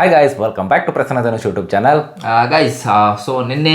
Hi guys welcome back to Prasanna Dhanush YouTube channel guys so ನಿನ್ನೆ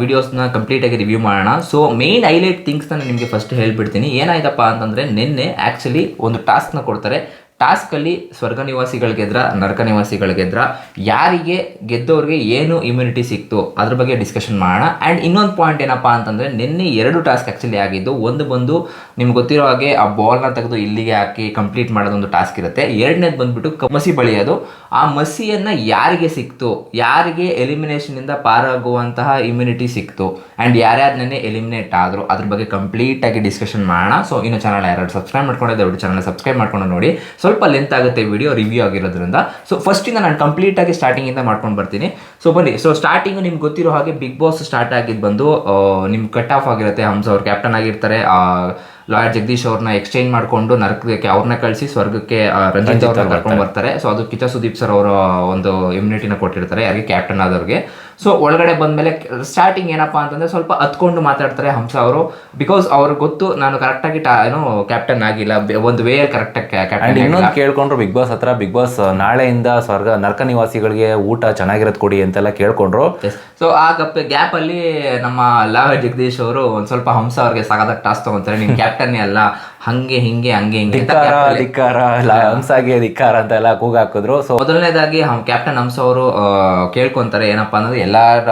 ವಿಡಿಯೋಸ್ನ ಕಂಪ್ಲೀಟಾಗಿ review ಮಾಡೋಣ. ಸೊ ಮೇನ್ ಹೈಲೈಟ್ ಥಿಂಗ್ಸ್ನ ನಿಮಗೆ ಫಸ್ಟ್ ಹೇಳ್ಬಿಡ್ತೀನಿ. ಏನಾಯ್ತಪ್ಪ ಅಂತಂದರೆ ನಿನ್ನೆ ಆ್ಯಕ್ಚುಲಿ ಒಂದು ಟಾಸ್ಕ್ನ ಕೊಡ್ತಾರೆ. ಟಾಸ್ಕಲ್ಲಿ ಸ್ವರ್ಗ ನಿವಾಸಿಗಳು ಗೆದ್ರ ನರಕ ನಿವಾಸಿಗಳು ಗೆದ್ರ ಯಾರಿಗೆ ಗೆದ್ದವ್ರಿಗೆ ಏನು ಇಮ್ಯುನಿಟಿ ಸಿಕ್ತು ಅದ್ರ ಬಗ್ಗೆ ಡಿಸ್ಕಷನ್ ಮಾಡೋಣ. ಆ್ಯಂಡ್ ಇನ್ನೊಂದು ಪಾಯಿಂಟ್ ಏನಪ್ಪ ಅಂತಂದರೆ, ನಿನ್ನೆ ಎರಡು ಟಾಸ್ಕ್ ಆ್ಯಕ್ಚುಲಿ ಆಗಿದ್ದು, ಒಂದು ಬಂದು ನಿಮ್ಗೆ ಗೊತ್ತಿರೋ ಹಾಗೆ ಆ ಬಾಲ್ನ ತೆಗೆದು ಇಲ್ಲಿಗೆ ಹಾಕಿ ಕಂಪ್ಲೀಟ್ ಮಾಡೋದೊಂದು ಟಾಸ್ಕ್ ಇರುತ್ತೆ. ಎರಡನೇದು ಬಂದ್ಬಿಟ್ಟು ಮಸಿ ಬಳಿಯೋದು. ಆ ಮಸಿಯನ್ನು ಯಾರಿಗೆ ಸಿಕ್ತು, ಯಾರಿಗೆ ಎಲಿಮಿನೇಷನಿಂದ ಪಾರಾಗುವಂತಹ ಇಮ್ಯುನಿಟಿ ಸಿಕ್ತು ಆ್ಯಂಡ್ ಯಾರ್ಯಾರು ನೆನ್ನೆ ಎಲಿಮಿನೇಟ್ ಆದರು ಅದ್ರ ಬಗ್ಗೆ ಕಂಪ್ಲೀಟಾಗಿ ಡಿಸ್ಕಷನ್ ಮಾಡೋಣ. ಸೊ ಇನ್ನು ಚಾನಲ್ ಯಾರು ಸಬ್ಸ್ಕ್ರೈಬ್ ಮಾಡ್ಕೊಂಡಿದ್ದೆ ಚಾನಲ್ ಸಬ್ಸ್ಕ್ರೈಬ್ ಮಾಡ್ಕೊಂಡು ನೋಡಿ. ಸ್ವಲ್ಪ ಲೆಂತ್ ಆಗುತ್ತೆ ವಿಡಿಯೋ ರಿವ್ಯೂ ಆಗಿರೋದ್ರಿಂದ. ಸೊ ಫಸ್ಟಿಂದ ನಾನು ಕಂಪ್ಲೀಟಾಗಿ ಸ್ಟಾರ್ಟಿಂಗಿಂದ ಮಾಡ್ಕೊಂಡು ಬರ್ತೀನಿ. ಸೊ ಬನ್ನಿ. ಸೊ ಸ್ಟಾರ್ಟಿಂಗ್ ನಿಮ್ಗೆ ಗೊತ್ತಿರೋ ಹಾಗೆ ಬಿಗ್ ಬಾಸ್ ಸ್ಟಾರ್ಟ್ ಆಗಿದ್ದು ಬಂದು ನಿಮ್ಗೆ ಕಟ್ ಆಫ್ ಆಗಿರುತ್ತೆ. ಹಂಸ ಅವ್ರು ಕ್ಯಾಪ್ಟನ್ ಆಗಿರ್ತಾರೆ. ಲಾಯರ್ ಜಗದೀಶ್ ಅವ್ರನ್ನ ಎಕ್ಸ್ಚೇಂಜ್ ಮಾಡ್ಕೊಂಡು ನರಕಕ್ಕೆ ಅವ್ರನ್ನ ಕಳಿಸಿ ಸ್ವರ್ಗಕ್ಕೆ ರಂಜಿತ್ ಅವ್ರನ್ನ ಕರ್ಕೊಂಡು ಬರ್ತಾರೆ. ಸೊ ಅದು ಕಿಚ ಸುದೀಪ್ ಸರ್ ಅವರ ಒಂದು ಇಮ್ಯುನಿಟಿನ ಕೊಟ್ಟಿರ್ತಾರೆ. ಯಾರಿಗೆ? ಕ್ಯಾಪ್ಟನ್ ಆದವ್ರಿಗೆ. ಸೊ ಒಳಗಡೆ ಬಂದ್ಮೇಲೆ ಸ್ಟಾರ್ಟಿಂಗ್ ಏನಪ್ಪಾ ಅಂತಂದ್ರೆ ಸ್ವಲ್ಪ ಹತ್ಕೊಂಡು ಮಾತಾಡ್ತಾರೆ ಹಂಸ ಅವರು. ಬಿಕಾಸ್ ಅವ್ರಿಗೆ ಗೊತ್ತು ನಾನು ಕರೆಕ್ಟಾಗಿ ಏನು ಕ್ಯಾಪ್ಟನ್ ಆಗಿಲ್ಲ. ಒಂದು ವೇ ಕರೆಕ್ಟಾಗಿ ಕ್ಯಾಪ್ಟನ್ ಇನ್ನೊಂದು ಕೇಳ್ಕೊಂಡ್ರು ಬಿಗ್ ಬಾಸ್ ಹತ್ರ. ಬಿಗ್ ಬಾಸ್ ನಾಳೆಯಿಂದ ಸ್ವರ್ಗ ನರ್ಕ ನಿವಾಸಿಗಳಿಗೆ ಊಟ ಚೆನ್ನಾಗಿರೋದು ಕೊಡಿ ಅಂತೆಲ್ಲ ಕೇಳ್ಕೊಂಡ್ರು. ಸೊ ಆ ಗಪ್ ಗ್ಯಾಪ್ ಅಲ್ಲಿ ನಮ್ಮ ಲಾ ಜಗದೀಶ್ ಅವರು ಒಂದ್ ಸ್ವಲ್ಪ ಹಂಸ ಅವ್ರಿಗೆ ಸಾಗದ ಟಾಸ್ ತಗೊಂತಾರೆ. ನಿಮ್ ಕ್ಯಾಪ್ಟನ್ನೇ ಅಲ್ಲ. ಹಂಗೆ ಹಿಂಗೆ ಹಂಗೆ ಹಿಂಗೆ ಅಂತ ಧಿಕ್ಕಾರ gap ಅಲ್ಲಿ- ಧಿಕ್ಕಾರ ಲ- ಹಂಸಾಗೆ ಧಿಕ್ಕಾರ ಅಂತೆಲ್ಲ ಕೂಗ್ ಹಾಕಿದ್ರು ಸೊ ಮೊದಲನೇದಾಗಿ ಕ್ಯಾಪ್ಟನ್ ಹಂಸ ಅವರು ಕೇಳ್ಕೊಂತಾರೆ ಏನಪ್ಪಾ ಅಂದ್ರೆ ಎಲ್ಲರ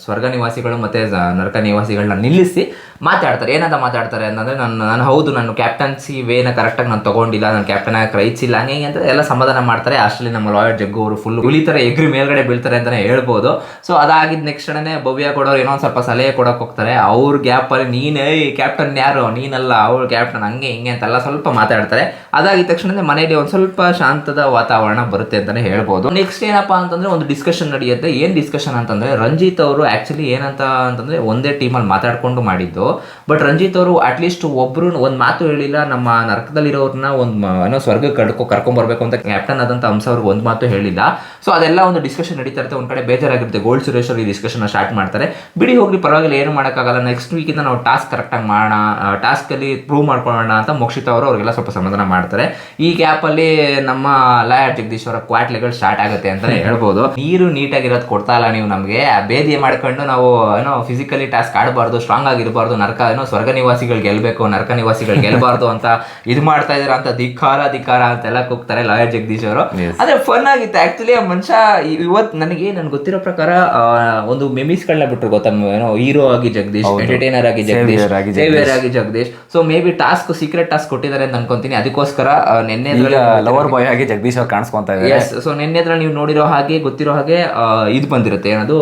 ಸ್ವರ್ಗ ನಿವಾಸಿಗಳು ಮತ್ತೆ ಸ- ನರಕ ನಿವಾಸಿಗಳನ್ನ ನಿಲ್ಲಿಸಿ ಮಾತಾಡ್ತಾರೆ, ಏನಂತ ಮಾತಾಡ್ತಾರೆ ಅಂತಂದರೆ ನಾನು ನಾನು ಹೌದು, ನಾನು ಕ್ಯಾಪ್ಟನ್ಸಿ ವೇನ ಕರೆಕ್ಟಾಗಿ ನಾನು ತೊಗೊಂಡಿಲ್ಲ, ನಾನು ಕ್ಯಾಪ್ಟನ್ ಆಗಿ ರೈಟ್ಸ್ ಇಲ್ಲ ಹಂಗೆ ಅಂತ ಎಲ್ಲ ಸಮಾಧಾನ ಮಾಡ್ತಾರೆ. ಅಷ್ಟರಲ್ಲಿ ನಮ್ಮ ಲಾಯರ್ ಜಗ್ಗು ಅವರು ಫುಲ್ ಉಳಿತಾರೆ, ಎಗ್ರಿ ಮೇಲ್ಗಡೆ ಬೀಳ್ತಾರೆ ಅಂತಲೇ ಹೇಳ್ಬೋದು. ಸೊ ಅದಾಗಿದ್ದ ನೆಕ್ಸ್ಟ್ ಭವ್ಯ ಕೊಡೋರು ಏನೋ ಒಂದು ಸ್ವಲ್ಪ ಸಲಹೆ ಕೊಡೋಕೆ ಹೋಗ್ತಾರೆ. ಅವ್ರ ಗ್ಯಾಪಲ್ಲಿ ನೀನೇ ಕ್ಯಾಪ್ಟನ್ ಯಾರು? ನೀನಲ್ಲ ಅವ್ರ ಕ್ಯಾಪ್ಟನ್ ಹಂಗೆ ಹಿಂಗೆ ಅಂತೆಲ್ಲ ಸ್ವಲ್ಪ ಮಾತಾಡ್ತಾರೆ. ಅದಾಗಿದ್ದ ತಕ್ಷಣನೇ ಮನೆಯಲ್ಲಿ ಒಂದು ಸ್ವಲ್ಪ ಶಾಂತದ ವಾತಾವರಣ ಬರುತ್ತೆ ಅಂತಲೇ ಹೇಳ್ಬೋದು. ನೆಕ್ಸ್ಟ್ ಏನಪ್ಪ ಅಂತಂದರೆ ಒಂದು ಡಿಸ್ಕಷನ್ ನಡೆಯುತ್ತೆ. ಏನು ಡಿಸ್ಕಷನ್ ಅಂತಂದರೆ, ರಂಜಿತ್ ಅವರು ಆ್ಯಕ್ಚುಲಿ ಏನಂತ ಅಂತಂದರೆ ಒಂದೇ ಟೀಮಲ್ಲಿ ಮಾತಾಡಿಕೊಂಡು ಮಾಡಿದ್ದು. ಬಟ್ ರಂಜಿತ್ ಅವರು ಅಟ್ಲೀಸ್ಟ್ ಒಬ್ರು ಒಂದ್ ಮಾತು ಹೇಳಿಲ್ಲ ನಮ್ಮ ನರಕದಲ್ಲಿರೋರ್ನ ಒಂದ್ ಏನೋ ಸ್ವರ್ಗಕ್ಕೆ ಕಡ್ಕೊ ಕರ್ಕೊಂಡ್ ಬರ್ಬೇಕು ಅಂತ ಕ್ಯಾಪ್ಟನ್ ಆದಂತ ಅಂಶ ಅವ್ರಿಗೆ ಒಂದು ಮಾತು ಹೇಳಿಲ್ಲ. ಸೊ ಅದೆಲ್ಲ ಒಂದು ಡಿಸ್ಕಷನ್ ನಡೀತಾ ಇರುತ್ತೆ. ಒಂದ್ ಕಡೆ ಬೇಜಾರಾಗಿರುತ್ತೆ. ಗೋಲ್ಡ್ ಸುರೇಶ್ ಅವರು ಈ ಡಿಸ್ಕಷನ್ ಸ್ಟಾರ್ಟ್ ಮಾಡ್ತಾರೆ. ಬಿಡಿ ಹೋಗಿ ಪರವಾಗಿಲ್ಲ ಏನು ಮಾಡೋಕ್ಕಾಗಲ್ಲ. ನೆಕ್ಸ್ಟ್ ವೀಕಿಂದ ನಾವು ಟಾಸ್ಕ್ ಕರೆಕ್ಟಾಗಿ ಮಾಡೋಣ ಟಾಸ್ಕ್ ಅಲ್ಲಿ ಪ್ರೂವ್ ಮಾಡ್ಕೊಳ್ಳೋಣ ಅಂತ ಮೋಕ್ಷಿತ ಅವರು ಅವ್ರಿಗೆಲ್ಲ ಸ್ವಲ್ಪ ಸಮಾಧಾನ ಮಾಡ್ತಾರೆ. ಈ ಗ್ಯಾಪ್ ಅಲ್ಲಿ ನಮ್ಮ ಲಾಯರ್ ಜಗದೀಶ್ ಅವರ ಕ್ವಾಟ್ಲೆಗಳು ಸ್ಟಾರ್ಟ್ ಆಗುತ್ತೆ ಅಂತ ಹೇಳ್ಬೋದು. ನೀರು ನೀಟಾಗಿರೋದು ಕೊಡ್ತಾ ಇಲ್ಲ ನೀವು ನಮಗೆ. ಬೇದಿ ಮಾಡ್ಕೊಂಡು ನಾವು ಏನೋ ಫಿಸಿಕಲಿ ಟಾಸ್ಕ್ ಆಡಬಾರ್ದು ಸ್ಟ್ರಾಂಗ್ ಆಗಿರಬಾರ್ದು ನರಕ ಏನೋ ಸ್ವರ್ಗ ನಿವಾಸಿಗಳು ಗೆಲ್ಲಬೇಕು ನರಕ ನಿವಾಸಿಗಳು ಗೆಲ್ಲಬಾರ್ದು ಅಂತ ಇದು ಮಾಡ್ತಾ ಇದಾರೆ ಅಂತ ಧಿಕ್ಕಾರ ಧಿಕ್ಕಾರ ಅಂತೆಲ್ಲ ಕೂಗ್ತಾರೆ ಲಾಯರ್ ಜಗದೀಶ್ ಅವರು. ಆದ್ರೆ ಅದೇ ಫನ್ ಆಗಿತ್ತು. ಆಕ್ಚುಲಿ ಆ ಮನುಷ್ಯ ಇವತ್ತು ನನಗೆ ನನ್ಗೆ ಗೊತ್ತಿರೋ ಪ್ರಕಾರ ಒಂದು ಒಂದು ಮೆಮಿಸ್ಗಳನ್ನ ಬಿಟ್ರು ಗೊತ್ತಾ? ಏನೋ ಹೀರೋ ಆಗಿ ಜಗದೀಶ್ ಎಂಟರ್ಟೈನರ್ ಆಗಿ ಜಗದೀಶ್ ಸೇವಿಯರ್ ಆಗಿ Jagadish. So maybe task secret task ಕೊಟ್ಟಿದ್ದಾರೆ ಅಂತ ಅನ್ಕೊಂತೀನಿ. ಅದಕ್ಕೋಸ್ಕರ ನಿನ್ನೆ ಲವರ್ ಬಾಯ್ ಆಗಿ ಜಗದೀಶ್ ಅವ್ರು ಕಾಣಿಸ್ಕೊಂತ ಇದ್ದಾರೆ ಎಸ್ ಸೊ ನೆನ್ನೆದ್ರಲ್ಲಿ ನೀವು ನೋಡಿರೋ ಹಾಗೆ ಗೊತ್ತಿರೋ ಹಾಗೆ ಇದು ಬಂದಿರುತ್ತೆ. ಏನದು?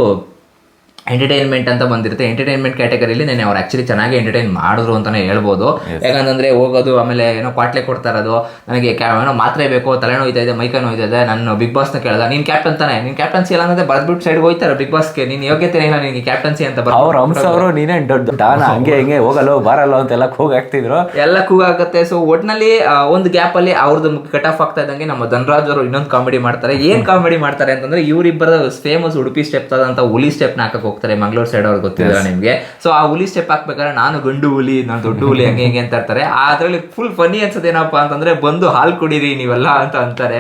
ಎಂಟರ್ಟೈನ್ಮೆಂಟ್ ಅಂತ ಬಂದಿರುತ್ತೆ. ಎಂಟರ್ಟೈನ್ಮೆಂಟ್ ಕ್ಯಾಟಗರಿಲಿ ನೆನೆ ಅವ್ರು ಆಕ್ಚುಲಿ ಚೆನ್ನಾಗಿ ಎಂಟರ್ಟೈನ್ ಮಾಡಿದ್ರು ಅಂತಲೇ ಹೇಳ್ಬೋದು. ಯಾಕಂದ್ರೆ ಹೋಗೋದು ಆಮೇಲೆ ಏನೋ ಕ್ವಾಟ್ಲೆ ಕೊಡ್ತಾ ಇರೋದು ನನಗೆ ಕ್ಯಾ- ಏನೋ ಮಾತ್ರೆ ಬೇಕು ತಲೆ ನೋಯ್ತಾ ಇದೆ ಮೈಕ ನೋಯ್ತಾ ಇದೆ ನಾನು ಬಿಗ್ ಬಾಸ್ನ ಕೇಳ್ದೆ? ನೀನು ಕ್ಯಾಪ್ಟನ್ ತಾನೆ? ನೀನು ಕ್ಯಾಪ್ಟನ್ಸಿ ಇಲ್ಲ ಅಂದ್ರೆ ಬರ್ದ್ಬಿಟ್ಟು ಸೈಡ್ ಹೋಯ್ತಾರೆ ಬಿಗ್ ಬಾಸ್ಗೆ. ನೀನು ಯೋಗ್ಯತೆ ಇಲ್ಲ ನಿನಗೆ ಕ್ಯಾಪ್ಟನ್ಸಿ ಅಂತ ಬರ್ತಾರೆ ಅವ್ರ ಹಂಸ ಅವರು ನೀನೇ ದೊಡ್ಡ ದಾನ ಹಂಗೆ ಹಿಂಗೆ ಹೋಗಲ್ಲ ಬಾರಲ್ಲ ಅಂತೆಲ್ಲ ಕೂಗ್ ಹಾಕ್ತಿದ್ರು. ಎಲ್ಲ ಕೂಗಾಗುತ್ತೆ ಸೊ ಒಟ್ನಲ್ಲಿ ಒಂದು ಗ್ಯಾಪ್ ಅಲ್ಲಿ ಅವ್ರದ್ದು ಕಟ್ ಆಫ್ ಆಗ್ತಾ ಇದ್ದಂಗೆ ನಮ್ಮ ಧನರಾಜ್ ಅವರು ಇನ್ನೊಂದು ಕಾಮಿಡಿ ಮಾಡ್ತಾರೆ. ಏನು ಕಾಮಿಡಿ ಮಾಡ್ತಾರೆ ಅಂತಂದ್ರೆ ಇವರಿಬ್ಬರ ಫೇಮಸ್ ಉಡುಪಿ ಸ್ಟೆಪ್ ಆದಂತ ಹುಲಿ ಸ್ಟೆಪ್ ಹಾಕಕ್ ಹೋಗ್ತಾರೆ ಮಂಗಳೂರು ಸೈಡ್ ಅವ್ರಿಗೆ ಗೊತ್ತಿಲ್ಲ ನಿಮಗೆ. ಸೊ ಆ ಹುಲಿ ಸ್ಟೆಪ್ ಹಾಕ್ಬೇಕಾದ್ರೆ ನಾನು ಗಂಡು ಹುಲಿ ನಾನು ದೊಡ್ಡ ಹುಲಿ ಹಂಗೆ ಹಿಂಗೆ ಅಂತ ಇರ್ತಾರೆ. ಅದ್ರಲ್ಲಿ ಫುಲ್ ಫನಿ ಅನ್ಸೋದು ಏನಪ್ಪಾ ಅಂತಂದ್ರೆ ಬಂದು ಹಾಲು ಕುಡೀರಿ ನೀವೆಲ್ಲ ಅಂತ ಅಂತಾರೆ.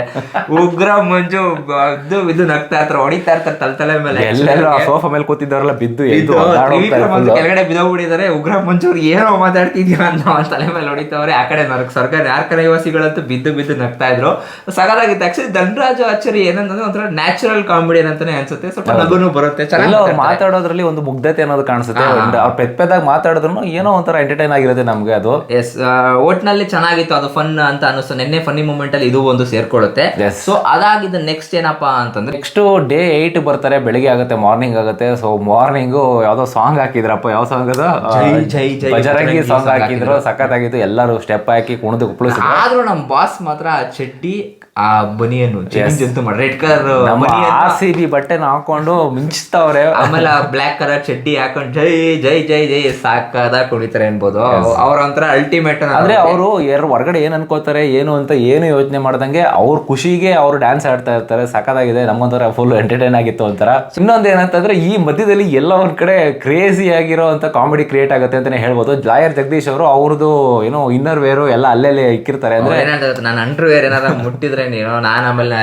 ಉಗ್ರ ಮಂಜು ಬಿದ್ದು ಇದು ನಗ್ತಾ ಇರ್ತಾರೆ ಹೊಡಿತಾ ಇರ್ತಾರೆ ತಲೆ ತಲೆ ಮೇಲೆ ಸೋಫಾ ಮೇಲೆ ಕೂತಿದ್ದವರೆಲ್ಲ ಬಿದ್ದು ಕೆಳಗಡೆ ಬಿದ್ದೋಗ್ಬಿಟ್ಟಿದ್ದಾರೆ. ಉಗ್ರ ಮಂಜು ಏನೋ ಮಾತಾಡ್ತಿದ್ದೀವಿ ಅಂತ ಅವ್ರ ತಲೆ ಮೇಲೆ ಹೊಡಿತವ್ರೆ. ಆ ಕಡೆ ನರಕ್ ಸರ್ಕಾರ ಯಾರ್ಕ ನಿವಾಸಿಗಳಂತೂ ಬಿದ್ದು ಬಿದ್ದು ನಗ್ತಾ ಇದ್ರು. ಸಗದಾಗಿತ್ತು ಆಕ್ಚುಲಿ ಧನರಾಜು ಆಚಾರ್ಯ ಏನಂತಂದ್ರೆ ಒಂಥರ ನ್ಯಾಚುರಲ್ ಕಾಮಿಡಿ ಅಂತಾನೆ ಅನ್ಸುತ್ತೆ. ಸ್ವಲ್ಪ ನಗುನು ಬರುತ್ತೆ. ಚೆನ್ನಾಗಿ ಮಾತಾಡೋದ್ರಲ್ಲಿ ಒಂದು ಮುಗ್ಧತೆ ಅನ್ನೋದು ಕಾಣಿಸುತ್ತೆ. ಅವ್ರು ಪೆದ್ ಪೆದ್ದಾಗಿ ಮಾತಾಡಿದ್ರು ಏನೋ ಒಂಥರ ಎಂಟರ್ಟೈನ್ ಆಗಿರುತ್ತೆ ನಮ್ಗೆ ಅದು. ಎಸ್ ಒಟ್ನಲ್ಲಿ ಚೆನ್ನಾಗಿತ್ತು. ಅದು ಫನ್ ಅಂತ ಅನಿಸ್ತು ನಿನ್ನೆ ಫನ್ನಿ ಮೂಮೆಂಟ್ ಅಲ್ಲಿ ಇದು ಒಂದು ಸೇರ್ಕೊಳ್ಳುತ್ತೆ. ಸೊ ಅದಾಗಿದ್ದ ನೆಕ್ಸ್ಟ್ ಏನಪ್ಪಾ ಅಂತಂದ್ರೆ ನೆಕ್ಸ್ಟ್ ಡೇ ಏಟ್ ಬರ್ತಾರೆ ಬೆಳಿಗ್ಗೆ ಆಗುತ್ತೆ ಮಾರ್ನಿಂಗ್ ಆಗುತ್ತೆ. ಸೊ ಮಾರ್ನಿಂಗ್ ಯಾವ್ದೋ ಸಾಂಗ್ ಹಾಕಿದ್ರಪ್ಪ. ಯಾವ ಸಾಂಗ್ ಅದು? ಜೈ, ಬಜರಂಗಿ ಸಾಂಗ್ ಹಾಕಿದ್ರು. ಸಖತ್ ಆಗಿತ್ತು ಎಲ್ಲರೂ ಸ್ಟೆಪ್ ಹಾಕಿ ಕುಣಿದು ಕುಪ್ಪಳಿಸಿದ್ರು. ಆದ್ರೂ ನಮ್ ಬಾಸ್ ಮಾತ್ರ ಚಡ್ಡಿ ಆ ಬನಿಯನ್ನು ಜಂತು ಮಾಡಿ ರೆಡ್ ಕಲರ್ ಸಿ ಬಿ ಬಟ್ಟೆನ ಹಾಕೊಂಡು ಮಿಂಚ್ತಾವ್ರೆ. ಆಮೇಲೆ ಬ್ಲಾಕ್ ಕಲರ್ ಚಡ್ಡಿ ಹಾಕೊಂಡು ಜೈ ಜೈ ಜೈ ಜೈ ಸಾಕಾದ ಕುಣಿತಾರೆ ಅನ್ಬೋದು. ಅವ್ರ ಒಂಥರ ಅಲ್ಟಿಮೇಟ್ ಅಂದ್ರೆ ಅವರು ಯಾರು ಹೊರಗಡೆ ಏನ್ ಅನ್ಕೋತಾರೆ ಏನು ಅಂತ ಏನು ಯೋಚನೆ ಮಾಡ್ದಂಗೆ ಅವ್ರ ಖುಷಿಗೆ ಅವ್ರು ಡ್ಯಾನ್ಸ್ ಆಡ್ತಾ ಇರ್ತಾರೆ ಸಖತ್ತಾಗಿದೆ ನಮ್ಗೊಂಥರ ಫುಲ್ ಎಂಟರ್ಟೈನ್ ಆಗಿತ್ತು ಒಂಥರ ಇನ್ನೊಂದು ಏನಂತಂದ್ರೆ ಈ ಮಧ್ಯದಲ್ಲಿ ಎಲ್ಲ ಒಂದ್ ಕಡೆ ಕ್ರೇಜಿ ಆಗಿರೋ ಅಂತ ಕಾಮಿಡಿ ಕ್ರಿಯೇಟ್ ಆಗುತ್ತೆ ಅಂತಾನೆ ಹೇಳ್ಬೋದು. ಜಾಯರ್ ಜಗದೀಶ್ ಅವರು ಅವ್ರದ್ದು ಏನೋ ಇನ್ನರ್ ವೇರು ಎಲ್ಲ ಅಲ್ಲೇ ಇಕ್ಕಿರ್ತಾರೆ. ಅಂದ್ರೆ ನಾನು ಅಂಡರ್ ವೇರ್ ಏನಾರ ಮುಟ್ಟಿದ್ರೆ ನೀನು ನಾನು ಆಮೇಲೆ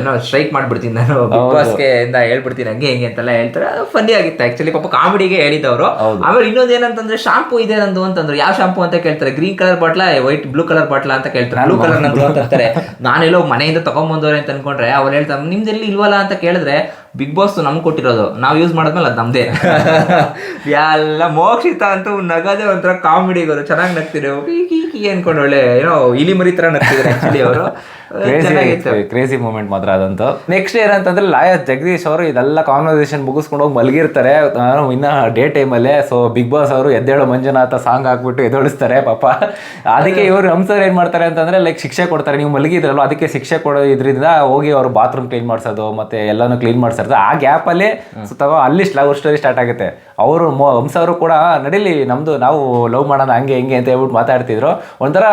ಏನೋ ಸ್ಟ್ರೈಕ್ ಮಾಡ್ಬಿಡ್ತೀನಿ ನಾನು ಬಿಗ್ ಬಾಸ್ಗೆ ಇಂದ ಹೇಳ್ಬಿಡ್ತೀನಿ ಹಂಗೆ ಹಿಂಗೆ ಅಂತೆಲ್ಲ ಹೇಳ್ತಾರೆ. ಅದು ಫನ್ನಿ ಆಗಿತ್ತು ಆಕ್ಚುಲಿ ಪಾಪ ಕಾಮಿಡಿಗೆ ಹೇಳಿದವರು. ಆಮೇಲೆ ಇನ್ನೊಂದು ಏನಂತಂದ್ರೆ ಶಾಂಪೂ ಇದೆ ನಂದು ಅಂತಂದ್ರೆ ಯಾವ ಶಾಂಪೂ ಅಂತ ಕೇಳ್ತಾರೆ? Green colour bottle white blue colour bottle ಅಂತ ಕೇಳ್ತಾರೆ. ಬ್ಲೂ ಕಲರ್ ನಂದು ಅಂತ ಅಂತಾರೆ ನಾನೆಲ್ಲೋ ಮನೆಯಿಂದ ತಗೊಂಬಂದವ್ರೆ ಅಂತ ಅನ್ಕೊಂಡ್ರೆ ಅವ್ರು ಹೇಳ್ತಾರೆ ನಿಮ್ದೆಲ್ಲಿ ಇಲ್ವಲ್ಲ? ಅಂತ ಕೇಳಿದ್ರೆ ಬಿಗ್ ಬಾಸ್ ನಮ್ಗೆ ಕೊಟ್ಟಿರೋದು. ನಾವು ಯೂಸ್ ಮಾಡಿದ್ಮೇಲೆ ಅದು ನಮ್ದೇ. ಎಲ್ಲ ಮೋಕ್ಷಿತ ಅಂತೂ ನಗದೆ ಒಂಥರ ಕಾಮಿಡಿ ಇರೋದು ಚೆನ್ನಾಗಿ ನಗ್ತಿದ್ರು. ಕೀ ಅನ್ಕೊಂಡು ಒಳ್ಳೆ ಏನೋ ಇಲಿ ಮರಿ ತರ ನಗ್ತಿದ್ರೆ ಅವರು. ಕ್ರೇಜಿ ಮೂಮೆಂಟ್ ಮಾತ್ರ ಅದಂತೂ. ನೆಕ್ಸ್ಟ್ ಏನಂತಂದ್ರೆ ಲಾಯರ್ ಜಗದೀಶ್ ಅವರು ಇದೆಲ್ಲ ಕಾನ್ವರ್ಸೇಷನ್ ಮುಗಿಸ್ಕೊಂಡು ಹೋಗಿ ಮಲಗಿರ್ತಾರೆ. ಇನ್ನ ಡೇ ಟೈಮಲ್ಲೇ ಸೊ ಬಿಗ್ ಬಾಸ್ ಅವರು ಎದ್ದೇಳು ಮಂಜುನಾಥ ಸಾಂಗ್ ಹಾಕ್ಬಿಟ್ಟು ಎದ್ದೇಳಿಸ್ತಾರೆ ಪಾಪ. ಅದಕ್ಕೆ ಇವರು ಹಂಸರ್ ಏನ್ ಮಾಡ್ತಾರೆ ಅಂತಂದ್ರೆ ಲೈಕ್ ಶಿಕ್ಷೆ ಕೊಡ್ತಾರೆ. ನೀವು ಮಲಗಿದ್ರಲ್ಲ ಅದಕ್ಕೆ ಶಿಕ್ಷೆ ಕೊಡೋ ಇದ್ರಿಂದ ಹೋಗಿ ಅವರು ಬಾತ್ರೂಮ್ ಕ್ಲೀನ್ ಮಾಡಿಸೋದು ಮತ್ತೆ ಎಲ್ಲಾನು ಕ್ಲೀನ್ ಮಾಡ್ಸೋದು. ಆ ಗ್ಯಾಪ್ ಅಲ್ಲಿ ಸುತ್ತ ಅಲ್ಲಿ ಲವ್ ಸ್ಟೋರಿ ಸ್ಟಾರ್ಟ್ ಆಗುತ್ತೆ. ಅವರು ಹಂಸ ಅವರು ಕೂಡ ನಡೀಲಿ ನಮ್ದು ನಾವು ಲವ್ ಮಾಡೋಣ ಹಂಗೆ ಹಿಂಗೆ ಅಂತ ಹೇಳ್ಬಿಟ್ಟು ಮಾತಾಡ್ತಿದ್ರು. ಒಂಥರ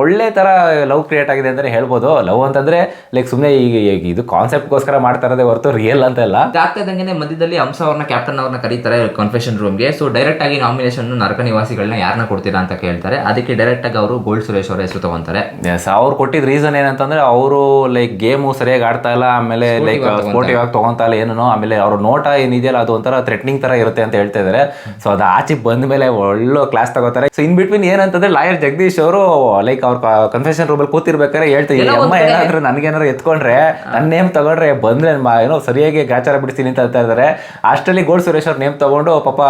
ಒಳ್ಳೆ ತರ ಲವ್ ಕ್ರಿಯೇಟ್ ಆಗಿದೆ ಅಂತಲೇ ಹೇಳ್ಬೋದು. ಲವ್ ಅಂತಂದ್ರೆ ಲೈಕ್ ಸುಮ್ಮನೆ ಈಗ ಇದು ಕಾನ್ಸೆಪ್ಟ್ಗೋಸ್ಕರ ಮಾಡ್ತಾ ಇರೋದೇ ಹೊರತು ರಿಯಲ್ ಅಂತ ಇಲ್ಲ. ಆಗ್ತಾ ಮಧ್ಯದಲ್ಲಿ ಹಂಸ ಅವ್ರನ್ನ ಕ್ಯಾಪ್ಟನ್ ಅವ್ರನ್ನ ಕರೀತಾರೆ ಕನ್ಫೆಷನ್ ರೂಮ್ಗೆ ಸೊ ಡೈರೆಕ್ಟ್ ಆಗಿ ನಾಮಿನೇಷನ್ ನರಕ ನಿವಾಸಿಗಳನ್ನ ಯಾರನ್ನ ಕೊಡ್ತೀರಾ ಅಂತ ಕೇಳ್ತಾರೆ. ಅದಕ್ಕೆ ಡೈರೆಕ್ಟ್ ಆಗಿ ಅವರು ಗೋಲ್ಡ್ ಸುರೇಶ್ ಅವರ ಹೆಸರು ತಗೊಂತಾರೆ. ಎಸ್ ಅವ್ರು ಕೊಟ್ಟಿದ್ದ ರೀಸನ್ ಏನಂತಂದ್ರೆ ಅವರು ಲೈಕ್ ಗೇಮು ಸರಿಯಾಗಿ ಆಡ್ತಾ ಇಲ್ಲ ಆಮೇಲೆ ಲೈಕ್ ಸ್ಪೋರ್ಟಿವ್ ಆಗಿ ತಗೊಂತಾ ಇಲ್ಲ ಏನೋ ಆಮೇಲೆ ಅವ್ರ ನೋಟ ಏನಿದೆಯಲ್ಲ ಅದು ಒಂಥರ ಥ್ರೆಟ್ನಿಂಗ್ ತರ ಇರುತ್ತೆ ಅಂತ ಹೇಳ್ತಾ ಇದಾರೆ. ಸೊ ಅದು ಆಚೆ ಬಂದ ಮೇಲೆ ಒಳ್ಳೆ ಕ್ಲಾಸ್ ತಗೋತಾರೆ. ಸೊ ಇನ್ ಬಿಟ್ವೀನ್ ಏನಂತಂದ್ರೆ ಲಾಯರ್ ಜಗದೀಶ್ ಅವರು ಲೈಕ್ ಅವ್ರ ಕನ್ಫೆಷನ್ ರೂಮಲ್ಲಿ ಕೂತಿರ್ಬೇಕಾದ್ರೆ ಹೇಳ್ತೀವಿ ಅಮ್ಮ ಏನಾದ್ರು ನನ್ಗೇನಾದ್ರು ಎತ್ಕೊಂಡ್ರೆ ನನ್ನ ನೇಮ್ ತಗೊಂಡ್ರೆ ಬಂದ್ರೆ ಏನೋ ಸರಿಯಾಗಿ ಗಾಚಾರ ಬಿಡ್ತೀನಿ ಅಂತ ಹೇಳ್ತಾ ಇದಾರೆ. ಅಷ್ಟರಲ್ಲಿ ಗೋಡ್ ಸುರೇಶ್ ಅವ್ರ ನೇಮ್ ತಗೊಂಡು ಪಾಪ